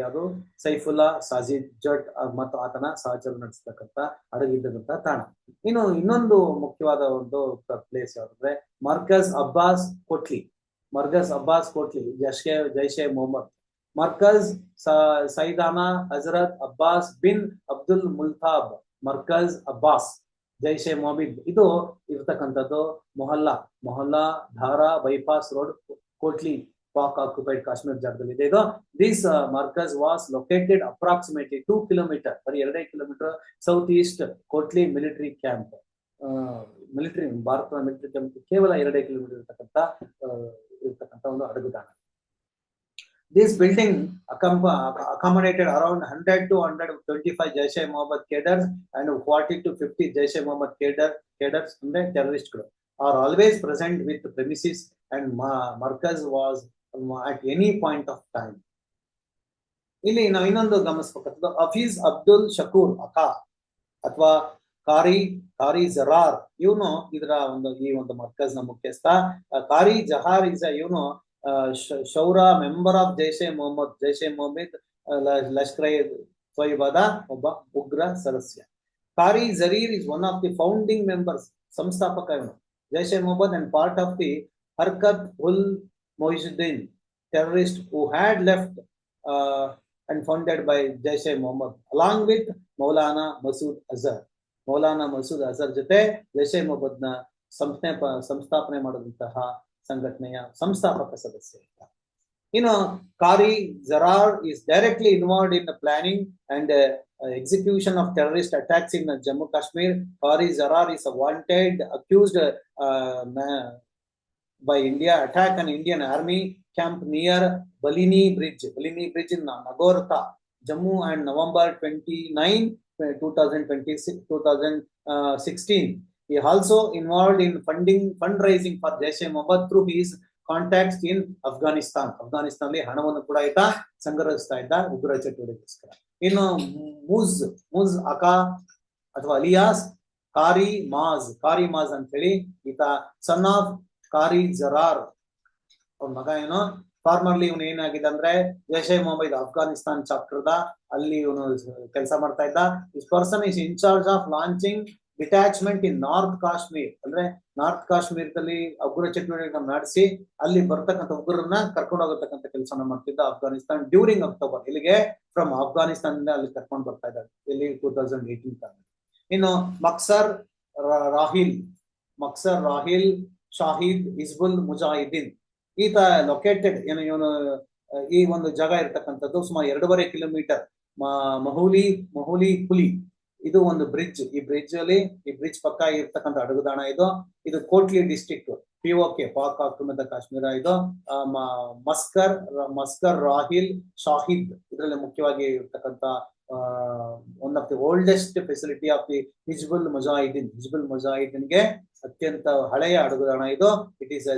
ಯಾವುದು? ಸೈಫುಲ್ಲಾ ಸಾಜಿದ್ ಜಟ್ ಮತ್ತು ಆತನ ಸಹಚರ ನಡೆಸತಕ್ಕಂತ ಅಡಗಿದ್ದಂತ ತಾಣ. ಇನ್ನು ಇನ್ನೊಂದು ಮುಖ್ಯವಾದ ಒಂದು ಪ್ಲೇಸ್ ಯಾವ್ದಂದ್ರೆ ಮರ್ಕಜ್ ಅಬ್ಬಾಸ್ ಕೊಟ್ಲಿ. ಮರ್ಕಜ್ ಅಬ್ಬಾಸ್ ಕೊಟ್ಲಿ ಜಶ್ಕೆ ಜೈಷೆ ಮೊಹಮ್ಮದ್. ಮರ್ಕಜ್ ಸೈದಾನಾ ಹಜರತ್ ಅಬ್ಬಾಸ್ ಬಿನ್ ಅಬ್ದುಲ್ ಮುಲ್ತಾಬ್, ಮರ್ಕಜ್ ಅಬ್ಬಾಸ್, ಜೈಷೆ ಮೊಹಮ್ಮದ್. ಇದು ಇರ್ತಕ್ಕಂಥದ್ದು Mohalla. Mohalla Dhara bypass road, Kotli. Pak occupied Kashmir ಜಾಗದಲ್ಲಿ ಇದೆ ಇದು this Markaz was located approximately two kilometre ಬರೀ ಎರಡೇ kilometre south east Kotli military camp military ಭಾರತದ ಮಿಲಿಟರಿ ಕ್ಯಾಂಪ್ ಕೇವಲ ಎರಡೇ ಕಿಲೋಮೀಟರ್ ಇರ್ತಕ್ಕಂಥ ಆ, ಇರ್ತಕ್ಕಂಥ ಒಂದು ಅಡಗುತಾಣ this building accommodated around 100 to 125 Jaish e Mohammed cadres and 40 to 50 Jaish e Mohammed cadre, cadres ಅಂದ್ರೆ terroristಗಳು are always present with the premises and Ma- Markaz any point of time. ಇಲ್ಲಿ ನಾವು ಇನ್ನೊಂದು ಗಮನಿಸಬೇಕಾಗ್ತದೆ ಹಫೀಜ್ ಅಬ್ದುಲ್ ಶಕೂರ್ ಅಕಾ ಅಥವಾ ಕಾರಿ ಕಾರಿ ಜರಾರ್ ಇವನು ಇದರ ಒಂದು, ಈ ಒಂದು ಮರ್ಕಜ್ನ ಮುಖ್ಯಸ್ಥ ಕಾರಿ ಜಹಾರ್ ಇಸ್ ಇವನು shura member of Jaish-e Mohammed Jaish-e Mohammed Lashkar ತೊಯ್ಬಾದ ಒಬ್ಬ ಉಗ್ರ ಸದಸ್ಯ. Qari Jarir is one of the founding members ಸಂಸ್ಥಾಪಕ ಇವನು. Jaish-e Mohammed and part of the Harkat ul Mujahideen terrorist who had left and founded by Jaish-e Mohammed along with Maulana Masood Azhar Maulana Masood Azhar ಜೊತೆ ಜೈಷೆ ಮೊಹಮ್ಮದ್ನ ಸಂಸ್ಥೆ ಸಂಸ್ಥಾಪನೆ ಮಾಡಿದಂತಹ ಸಂಘಟನೆಯ ಸಂಸ್ಥಾಪಕ ಸದಸ್ಯ ಇದ್ದಾರೆ ಇನ್ನು Qari Zarar is directly involved in the planning and uh, execution of terrorist attacks in uh, Jammu Kashmir. Kari Zarar is by India attack an Indian army camp near Balini Bridge, Balini Bridge in Nagorta, Jammu and November 29, uh, 2026, 2016. He also involved in funding fundraising for Jaish-e-Mohammed through his contacts in Afghanistan ಅಫ್ಘಾನಿಸ್ತಾನ್ಲಿ ಹಣವನ್ನು ಕೂಡ ಈತ ಸಂಗ್ರಹಿಸ್ತಾ ಇದ್ದ ಉಗ್ರ ಚಟುವಟಿಕೆಗೋಸ್ಕರ ಇನ್ನು ಮುಜ್ ಮುಜ್ ಅಕಾ ಅಥವಾ alias ಕಾರಿ ಮಾಜ್ ಕಾರಿ ಮಾಜ್ ಅಂತ ಹೇಳಿ ಈತ ಸನ್ ಆಫ್ ಕಾರಿ ಜರಾರ್. ಅವ್ರ ಮಗ ಏನು ಫಾರ್ಮರ್ಲಿ ಇವನು ಏನಾಗಿದೆ ಅಂದ್ರೆ ಜೈಷ್ ಮೊಹಮ್ಮದ್ ಅಫ್ಘಾನಿಸ್ತಾನ್ ಚಾಪ್ಟರ್ ದ ಅಲ್ಲಿ ಇವನು ಕೆಲಸ ಮಾಡ್ತಾ ಇದ್ದ. Is person is in charge of launching detachment in north Kashmir ಅಂದ್ರೆ ನಾರ್ತ್ ಕಾಶ್ಮೀರದಲ್ಲಿ ಉಗ್ರ ಚಟುವಟಿಕೆ ನಡೆಸಿ, ಅಲ್ಲಿ ಬರ್ತಕ್ಕಂಥ ಉಗ್ರರನ್ನ ಕರ್ಕೊಂಡು ಹೋಗತಕ್ಕಂಥ ಕೆಲಸನ ಮಾಡ್ತಿದ್ದ ಅಫ್ಘಾನಿಸ್ತಾನ್ ಡ್ಯೂರಿಂಗ್ ಅಕ್ಟೋಬರ್ ಇಲ್ಲಿಗೆ ಫ್ರಮ್ ಅಫ್ಘಾನಿಸ್ತಾನದಿಂದ ಅಲ್ಲಿ ಕರ್ಕೊಂಡು ಬರ್ತಾ ಇದ್ದಾರೆ. ಇಲ್ಲಿ ಟೂ ತೌಸಂಡ್ ಏಟೀನ್ ಇನ್ನು ಮಕ್ಸರ್ ರಾಹಿಲ್. ಮಕ್ಸರ್ ರಾಹಿಲ್ ಶಾಹಿದ್ ಇಸ್ಬುಲ್ ಮುಜಾಹಿದ್ದೀನ್. ಈತ ಲೊಕೇಟೆಡ್ ಏನು, ಇವನು ಈ ಒಂದು ಜಾಗ ಇರ್ತಕ್ಕಂಥದ್ದು ಸುಮಾರು ಎರಡೂವರೆ ಕಿಲೋಮೀಟರ್ ಮಹೂಲಿ ಮಹೂಲಿ ಪುಲಿ. ಇದು ಒಂದು ಬ್ರಿಡ್ಜ್ ಈ ಬ್ರಿಡ್ಜ್ ಅಲ್ಲಿ, ಈ ಬ್ರಿಡ್ಜ್ ಪಕ್ಕ ಇರ್ತಕ್ಕಂಥ ಅಡುಗುದಾಣ ಇದು. ಇದು Kotli district P K Pak ಆಕ್ರಮಿತ ಕಾಶ್ಮೀರ ಇದು. ಮಸ್ಕರ್ ಮಸ್ಕರ್ ರಾಹಿಲ್ ಶಾಹಿದ್. ಇದರಲ್ಲಿ ಮುಖ್ಯವಾಗಿ ಇರ್ತಕ್ಕಂಥ one of the oldest facility of the Hizbul Mujahideen Hizbul ಮುಜಾಹಿದೀನ್ಗೆ ಅತ್ಯಂತ ಹಳೆಯ ಅಡುಗುದಾಣ ಇದು. It is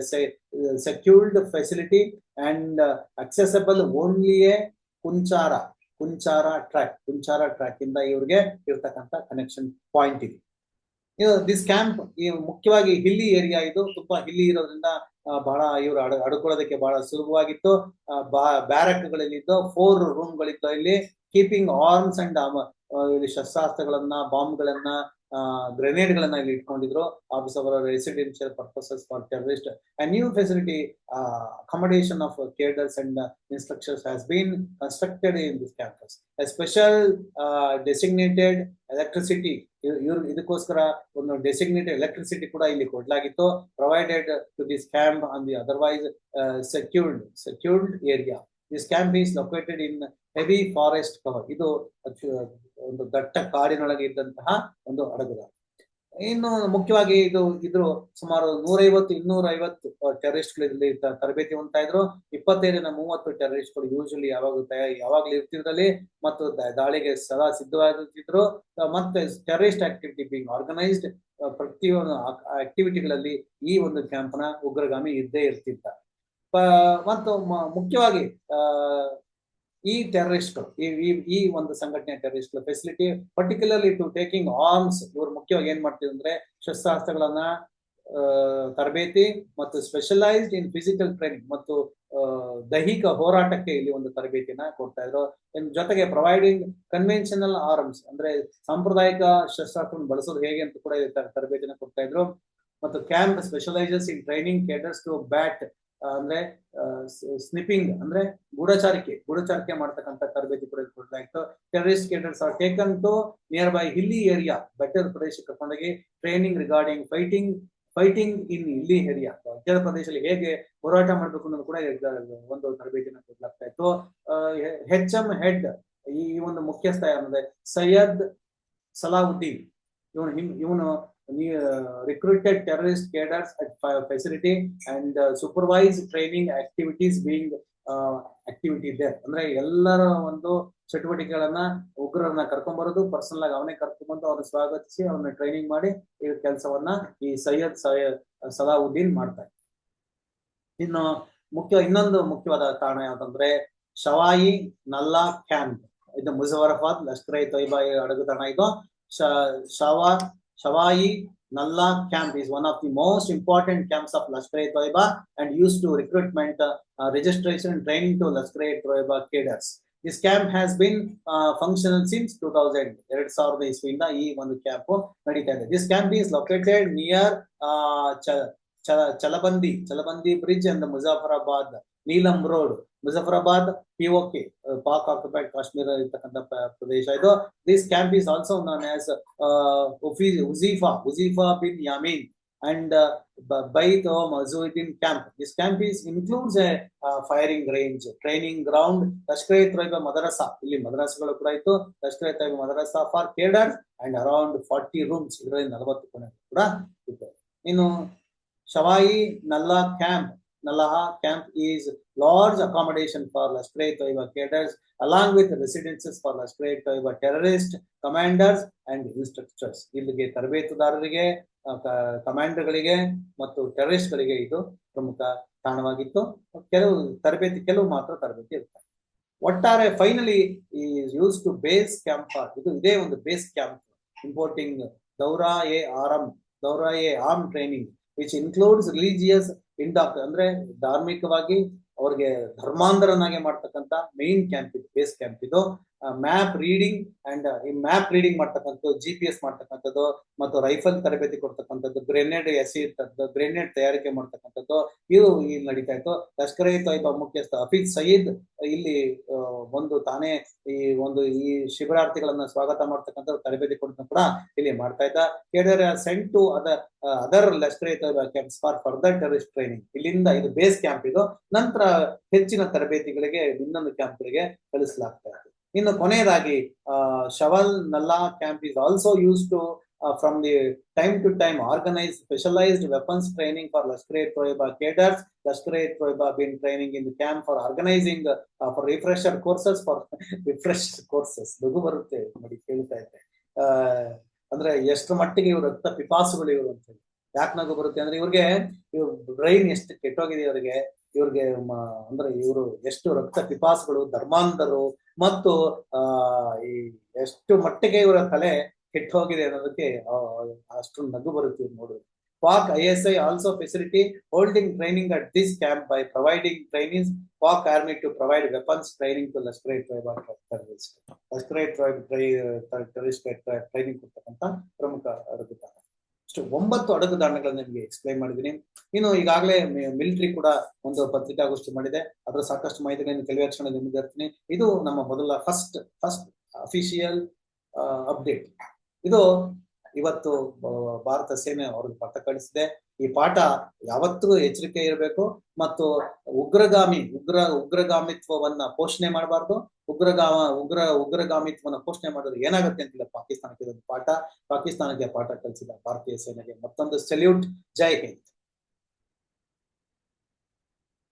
secured facility and accessible only a Kunchara Kunchara track Kunchara track ಇಂದ ಇವ್ರಿಗೆ ಇರ್ತಕ್ಕಂಥ ಕನೆಕ್ಷನ್ ಪಾಯಿಂಟ್ ಇದೆ. ಇದು ದಿಸ್ ಕ್ಯಾಂಪ್ ಈ ಮುಖ್ಯವಾಗಿ ಹಿಲ್ಲಿ ಏರಿಯಾ ಇದು. ತುಂಬಾ ಹಿಲ್ಲಿ ಇರೋದ್ರಿಂದ ಬಹಳ ಇವರು ಅಡ ಅಡ್ಕೊಳ್ಳೋದಕ್ಕೆ ಬಹಳ ಸುಲಭವಾಗಿತ್ತು. ಬ್ಯಾರಕ್ಗಳಿದ್ದು ಫೋರ್ ರೂಮ್ಗಳಿತ್ತು ಇಲ್ಲಿ ಕೀಪಿಂಗ್ ಆರ್ಮ್ಸ್ ಅಂಡ್ ಇಲ್ಲಿ ಶಸ್ತ್ರಾಸ್ತ್ರಗಳನ್ನ, ಬಾಂಬ್ಗಳನ್ನ ಗ್ರೆನೇಡ್ ಗಳನ್ನ ಇಲ್ಲಿ ಇಟ್ಕೊಂಡಿದ್ರು. ಆಫೀಸ್ ಅವರ residential purposes for terrorist and new facility accommodation of cadres and cadres has been constructed in this campus designated electricity ಇವ್- ಇವ್ರು, ಇದಕ್ಕೋಸ್ಕರ ಒಂದು ಡೆಸಿಗ್ನೇಟೆಡ್ ಎಲೆಕ್ಟ್ರಿಸಿಟಿ ಕೂಡ ಇಲ್ಲಿ ಕೊಡಲಾಗಿತ್ತು. Provided to this camp on the otherwise secured secured area this camp is located in heavy forest cover. ಇದು ಒಂದು ದಟ್ಟ ಕಾಡಿನೊಳಗೆ ಇದ್ದಂತಹ ಒಂದು ಅಡಗುದ ಇನ್ನು ಮುಖ್ಯವಾಗಿ ಇದು, ಇದ್ರು ಸುಮಾರು ನೂರೈವತ್ತು ಇನ್ನೂರ ಐವತ್ತು ಟೆರರಿಸ್ಟ್ಗಳು ಇಲ್ಲಿ ತರಬೇತಿ ಉಂಟಾ ಇದ್ರು ಇಪ್ಪತ್ತೈದರಿಂದ ಮೂವತ್ತು ಟೆರರಿಸ್ಟ್ಗಳು ಯೂಶಲಿ ಯಾವಾಗ ಯಾವಾಗ್ಲೂ ಇರ್ತಿದ್ರಲ್ಲಿ ಮತ್ತು ದಾಳಿಗೆ ಸದಾ ಸಿದ್ಧವಾಗಿರ್ತಿದ್ರು. ಮತ್ತೆ ಟೆರರಿಸ್ಟ್ ಆಕ್ಟಿವಿಟಿ ಬಿಂಗ್ ಆರ್ಗನೈಸ್ಡ್ ಪ್ರತಿಯೊಂದು ಆಕ್ಟಿವಿಟಿಗಳಲ್ಲಿ ಈ ಒಂದು ಕ್ಯಾಂಪ್ನ ಉಗ್ರಗಾಮಿ ಇದ್ದೇ ಇರ್ತಿದ್ದ. ಮತ್ತು ಮುಖ್ಯವಾಗಿ ಈ ಟೆರರಿಸ್ಟ್ಗಳು ಈ ಒಂದು ಸಂಘಟನೆ terrorist facility particularly to taking arms ಇವರು ಮುಖ್ಯವಾಗಿ ಏನ್ ಮಾಡ್ತೀವಿ ಅಂದ್ರೆ ಶಸ್ತ್ರಾಸ್ತ್ರಗಳನ್ನ ತರಬೇತಿ ಮತ್ತು ಸ್ಪೆಷಲೈಸ್ಡ್ ಇನ್ ಫಿಸಿಕಲ್ ಟ್ರೈನಿಂಗ್ ಮತ್ತು ದೈಹಿಕ ಹೋರಾಟಕ್ಕೆ ಇಲ್ಲಿ ಒಂದು ತರಬೇತಿನ ಕೊಡ್ತಾ ಇದ್ರು. ಜೊತೆಗೆ ಪ್ರೊವೈಡಿಂಗ್ ಕನ್ವೆನ್ಷನಲ್ ಆರ್ಮ್ಸ್ ಅಂದ್ರೆ ಸಾಂಪ್ರದಾಯಿಕ ಶಸ್ತ್ರಾಸ್ತ್ರ ಬಳಸೋದು ಹೇಗೆ ಅಂತ ಕೂಡ ತರಬೇತಿನ ಕೊಡ್ತಾ ಇದ್ರು. ಮತ್ತು camp specialises in training cadres to bat ಅಂದ್ರೆ ಸ್ನಿಪಿಂಗ್ ಅಂದ್ರೆ ಗೂಢಚಾರಿಕೆ ಗೂಢಚಾರಿಕೆ ಮಾಡ್ತಕ್ಕಂಥ ತರಬೇತಿ ಕೊಡ್ಲಾಗಿತ್ತು terrorist cadres are taken to nearby hilly area ಬೆಟ್ಟದ ಪ್ರದೇಶಕ್ಕೆ ಕರ್ಕೊಂಡೋಗಿ training regarding fighting fighting in ಇಲ್ಲಿ ಏರಿಯಾ ಬೆಟ್ಟದ ಪ್ರದೇಶದಲ್ಲಿ ಹೇಗೆ ಹೋರಾಟ ಮಾಡಬೇಕು ಅನ್ನೋದು ಕೂಡ ಒಂದು ತರಬೇತಿನ ಕೊಡಲಾಗ್ತಾ ಇತ್ತು. ಹೆಚ್ ಎಂ ಹೆಡ್ ಈ ಒಂದು ಮುಖ್ಯಸ್ಥ ಯಾರಂದ್ರೆ ಸೈಯದ್ ಸಲಾವುದ್ದೀನ್ ಇವನು ಇವನು recruited terrorist cadres at facility and supervise training activities being activity ಇದೆ ಅಂದ್ರೆ ಎಲ್ಲರ ಒಂದು ಚಟುವಟಿಕೆಗಳನ್ನ ಉಗ್ರರನ್ನ ಕರ್ಕೊಂಡ್ಬರೋದು ಪರ್ಸನಲ್ ಆಗಿ ಅವನೇ ಕರ್ಕೊಂಡ್ಬಂದು ಅವ್ರನ್ನ ಸ್ವಾಗತಿಸಿ ಅವ್ರನ್ನ ಟ್ರೈನಿಂಗ್ ಮಾಡಿ ಈ ಕೆಲಸವನ್ನ ಈ ಸೈಯದ್ ಸಲಾವುದ್ದೀನ್ ಮಾಡ್ತಾರೆ ಇನ್ನು ಮುಖ್ಯ, ಇನ್ನೊಂದು ಮುಖ್ಯವಾದ ಕಾರಣ ಯಾವ್ದಂದ್ರೆ ಶವಾಯಿ ನಲ್ಲಾ ಕ್ಯಾಂಪ್. ಇದು ಮುಜಫರಾಬಾದ್ ಲಷ್ಕರ್ ಇ ತೊಯ್ಬಾ ಅಡಗುತಾಣ ಇದು Shawa Shawai Nalla camp is one of the most important camps of Lashkar e Toiba and used to recruitment, uh, uh, registration and training to Lashkar e Toiba cadres. This camp has been uh, functional since 2000. ಎರಡು ಸಾವಿರದ ಇಸ್ವಿಯಿಂದ ಈ ಒಂದು camp this camp is located near located chalabandi chalabandi bridge and and Muzaffarabad Neelum road Muzaffarabad PoK Pak occupied Kashmir ಇರ್ತಕ್ಕಂಥ ಪ್ರದೇಶ ಇದು this camp is also known as Huzaifa Huzaifa bin Yaman and ಬೈತ್ ಮಜುದ್ದೀನ್ camp this camp camp. Includes a firing range training ground firing range, ಮದರಸಾ. ಇಲ್ಲಿ ಮದ್ರಾಸಗಳು ಕೂಡ ಇತ್ತು Lashkar Taiba ಮದರಸಾ for cadres and around forty rooms ಇದರಲ್ಲಿ ನಲವತ್ತು ಕೂಡ ಇತ್ತು ಇನ್ನು Shawai Nalla camp Nallah camp is large accommodation for Lashkar Toiba cadres along with residences for Lashkar Toiba terrorist commanders and instructors. ಇಲ್ಲಿಗೆ ತರಬೇತುದಾರರಿಗೆ ಕಮಾಂಡರ್ಗಳಿಗೆ ಮತ್ತು ಟೆರರಿಸ್ಟ್ ಗಳಿಗೆ ಇದು ಪ್ರಮುಖ ತಾಣವಾಗಿತ್ತು. ಕೆಲವು ತರಬೇತಿ, ಕೆಲವು ಮಾತ್ರ ತರಬೇತಿ ಇರ್ತಾರೆ ಒಟ್ಟಾರೆ finally used to base camp ಇದು ಇದೇ ಒಂದು ಬೇಸ್ ಕ್ಯಾಂಪ್ ಇಂಪೋರ್ಟಿಂಗ್ ದೌರಾ ಎ ಆರಂ ದೌರಾ A arm training which includes religious indoc ಅಂದ್ರೆ ಧಾರ್ಮಿಕವಾಗಿ ಅವ್ರಿಗೆ ಧರ್ಮಾಂಧರನಾಗಿ ಮಾಡ್ತಕ್ಕಂತ ಮೇನ್ ಕ್ಯಾಂಪ್ ಇದು ಬೇಸ್ ಕ್ಯಾಂಪ್ ಇದು. ಮ್ಯಾಪ್ ರೀಡಿಂಗ್ ಅಂಡ್ ಈ ಮ್ಯಾಪ್ ರೀಡಿಂಗ್ ಮಾಡ್ತಕ್ಕಂಥದ್ದು ಜಿ ಪಿ ಎಸ್ ಮಾಡ್ತಕ್ಕಂಥದ್ದು, ಮತ್ತು ರೈಫಲ್ ತರಬೇತಿ ಕೊಡ್ತಕ್ಕಂಥದ್ದು ಗ್ರೆನೇಡ್ ಎಸೆಯುವಂಥದ್ದು ಗ್ರೆನೇಡ್ ತಯಾರಿಕೆ ಮಾಡ್ತಕ್ಕಂಥದ್ದು, ಇದು ಇಲ್ಲಿ ನಡೀತಾ ಇತ್ತು. ಲಷ್ಕರ್ ಇ ತೊಯ್ಬಾ ಮುಖ್ಯಸ್ಥ ಹಫೀಜ್ ಸಯೀದ್ ಇಲ್ಲಿ ಒಂದು ತಾನೇ ಈ ಒಂದು, ಈ ಶಿಬಿರಾರ್ಥಿಗಳನ್ನ ಸ್ವಾಗತ ಮಾಡ್ತಕ್ಕಂಥ ತರಬೇತಿ ಕೊಡೋದನ್ನ ಕೂಡ ಇಲ್ಲಿ ಮಾಡ್ತಾ ಇದ್ದ. Cadre sent to other other Lashkar camps for further terrorist training ಇಲ್ಲಿಂದ ಇದು ಬೇಸ್ ಕ್ಯಾಂಪ್ ಇದು. ನಂತರ ಹೆಚ್ಚಿನ ತರಬೇತಿಗಳಿಗೆ ಇನ್ನೊಂದು ಕ್ಯಾಂಪ್ಗಳಿಗೆ ಕಳಿಸಲಾಗ್ತಾ ಇತ್ತು ಇನ್ನು ಕೊನೆಯದಾಗಿ Shawal Nalla camp is also used to from the time to time organise specialised weapons training for Lashkar Toiba cadres Lashkar Toiba been training in camp for organising for refresher courses for refresh courses ದುಗು ಬರುತ್ತೆ ನೋಡಿ ಕೇಳ್ತಾ ಇದ್ದೆ. ಅಂದ್ರೆ ಎಷ್ಟು ಮಟ್ಟಿಗೆ ಇವ್ರ ರಕ್ತ ಪಿಪಾಸುಗಳು ಇವರು ಅಂತ ಹೇಳಿ. ಯಾಕೆ ನಗು ಬರುತ್ತೆ ಅಂದ್ರೆ ಇವ್ರಿಗೆ, ಇವ್ರ ಬ್ರೈನ್ ಎಷ್ಟು ಕೆಟ್ಟೋಗಿದೆ ಇವರಿಗೆ, ಇವ್ರಿಗೆ ಅಂದ್ರೆ ಇವರು ಎಷ್ಟು ರಕ್ತ ಪಿಪಾಸುಗಳು, ಧರ್ಮಾಂಧರು ಮತ್ತು ಈ ಎಷ್ಟು ಮಟ್ಟಿಗೆ ಇವರ ತಲೆ ಕೆಟ್ಟು ಹೋಗಿದೆ ಅನ್ನೋದಕ್ಕೆ ಅಷ್ಟು ನಗು ಬರುತ್ತೆ ನೋಡಿ Pak I S I also facility holding training at this camp by providing training Pak army to provide weapons training to Lashkar tribe terrorist Toiba terrorist training ಕೊಡ್ತಕ್ಕಂಥ ಪ್ರಮುಖ ಅಡಗುತಾಣ ಇಷ್ಟು ಒಂಬತ್ತು ಅಡಗುದಾಣಗಳನ್ನ ನಿಮಗೆ ಎಕ್ಸ್ಪ್ಲೈನ್ ಮಾಡಿದ್ದೀನಿ. ಇನ್ನು ಈಗಾಗಲೇ ಮಿಲಿಟರಿ ಕೂಡ ಒಂದು ಪತ್ರಿಕಾಗೋಷ್ಠಿ ಮಾಡಿದೆ. ಅದರ ಸಾಕಷ್ಟು ಮಾಹಿತಿಗಳನ್ನು ಕೆಲವೇ ಕ್ಷಣ ನಿಮಗೆ ಇರ್ತೀನಿ ಇದು ನಮ್ಮ ಮೊದಲ ಫಸ್ಟ್ ಫಸ್ಟ್ ಅಫಿಷಿಯಲ್ ಅಪ್ಡೇಟ್ ಇದು ಇವತ್ತು ಭಾರತ ಸೇನೆ ಅವ್ರಿಗೆ ಪತ್ರ ಕಳಿಸಿದೆ. ಈ ಪಾಠ ಯಾವತ್ತೂ ಎಚ್ಚರಿಕೆ ಇರಬೇಕು ಮತ್ತು ಉಗ್ರಗಾಮಿ, ಉಗ್ರ, ಉಗ್ರಗಾಮಿತ್ವವನ್ನ ಪೋಷಣೆ ಮಾಡಬಾರ್ದು. ಉಗ್ರಗಾಮ ಉಗ್ರ ಉಗ್ರಗಾಮಿತ್ವನ ಪೋಷಣೆ ಮಾಡಿದ್ರೆ ಏನಾಗುತ್ತೆ ಅಂತಿಲ್ಲ ಪಾಕಿಸ್ತಾನಕ್ಕೆ ಇದೊಂದು ಪಾಠ. ಪಾಕಿಸ್ತಾನಕ್ಕೆ ಪಾಠ ಕಲಿಸಿದ ಭಾರತೀಯ ಸೇನೆಗೆ ಮತ್ತೊಂದು ಸೆಲ್ಯೂಟ್. ಜೈ ಹಿಂದ್.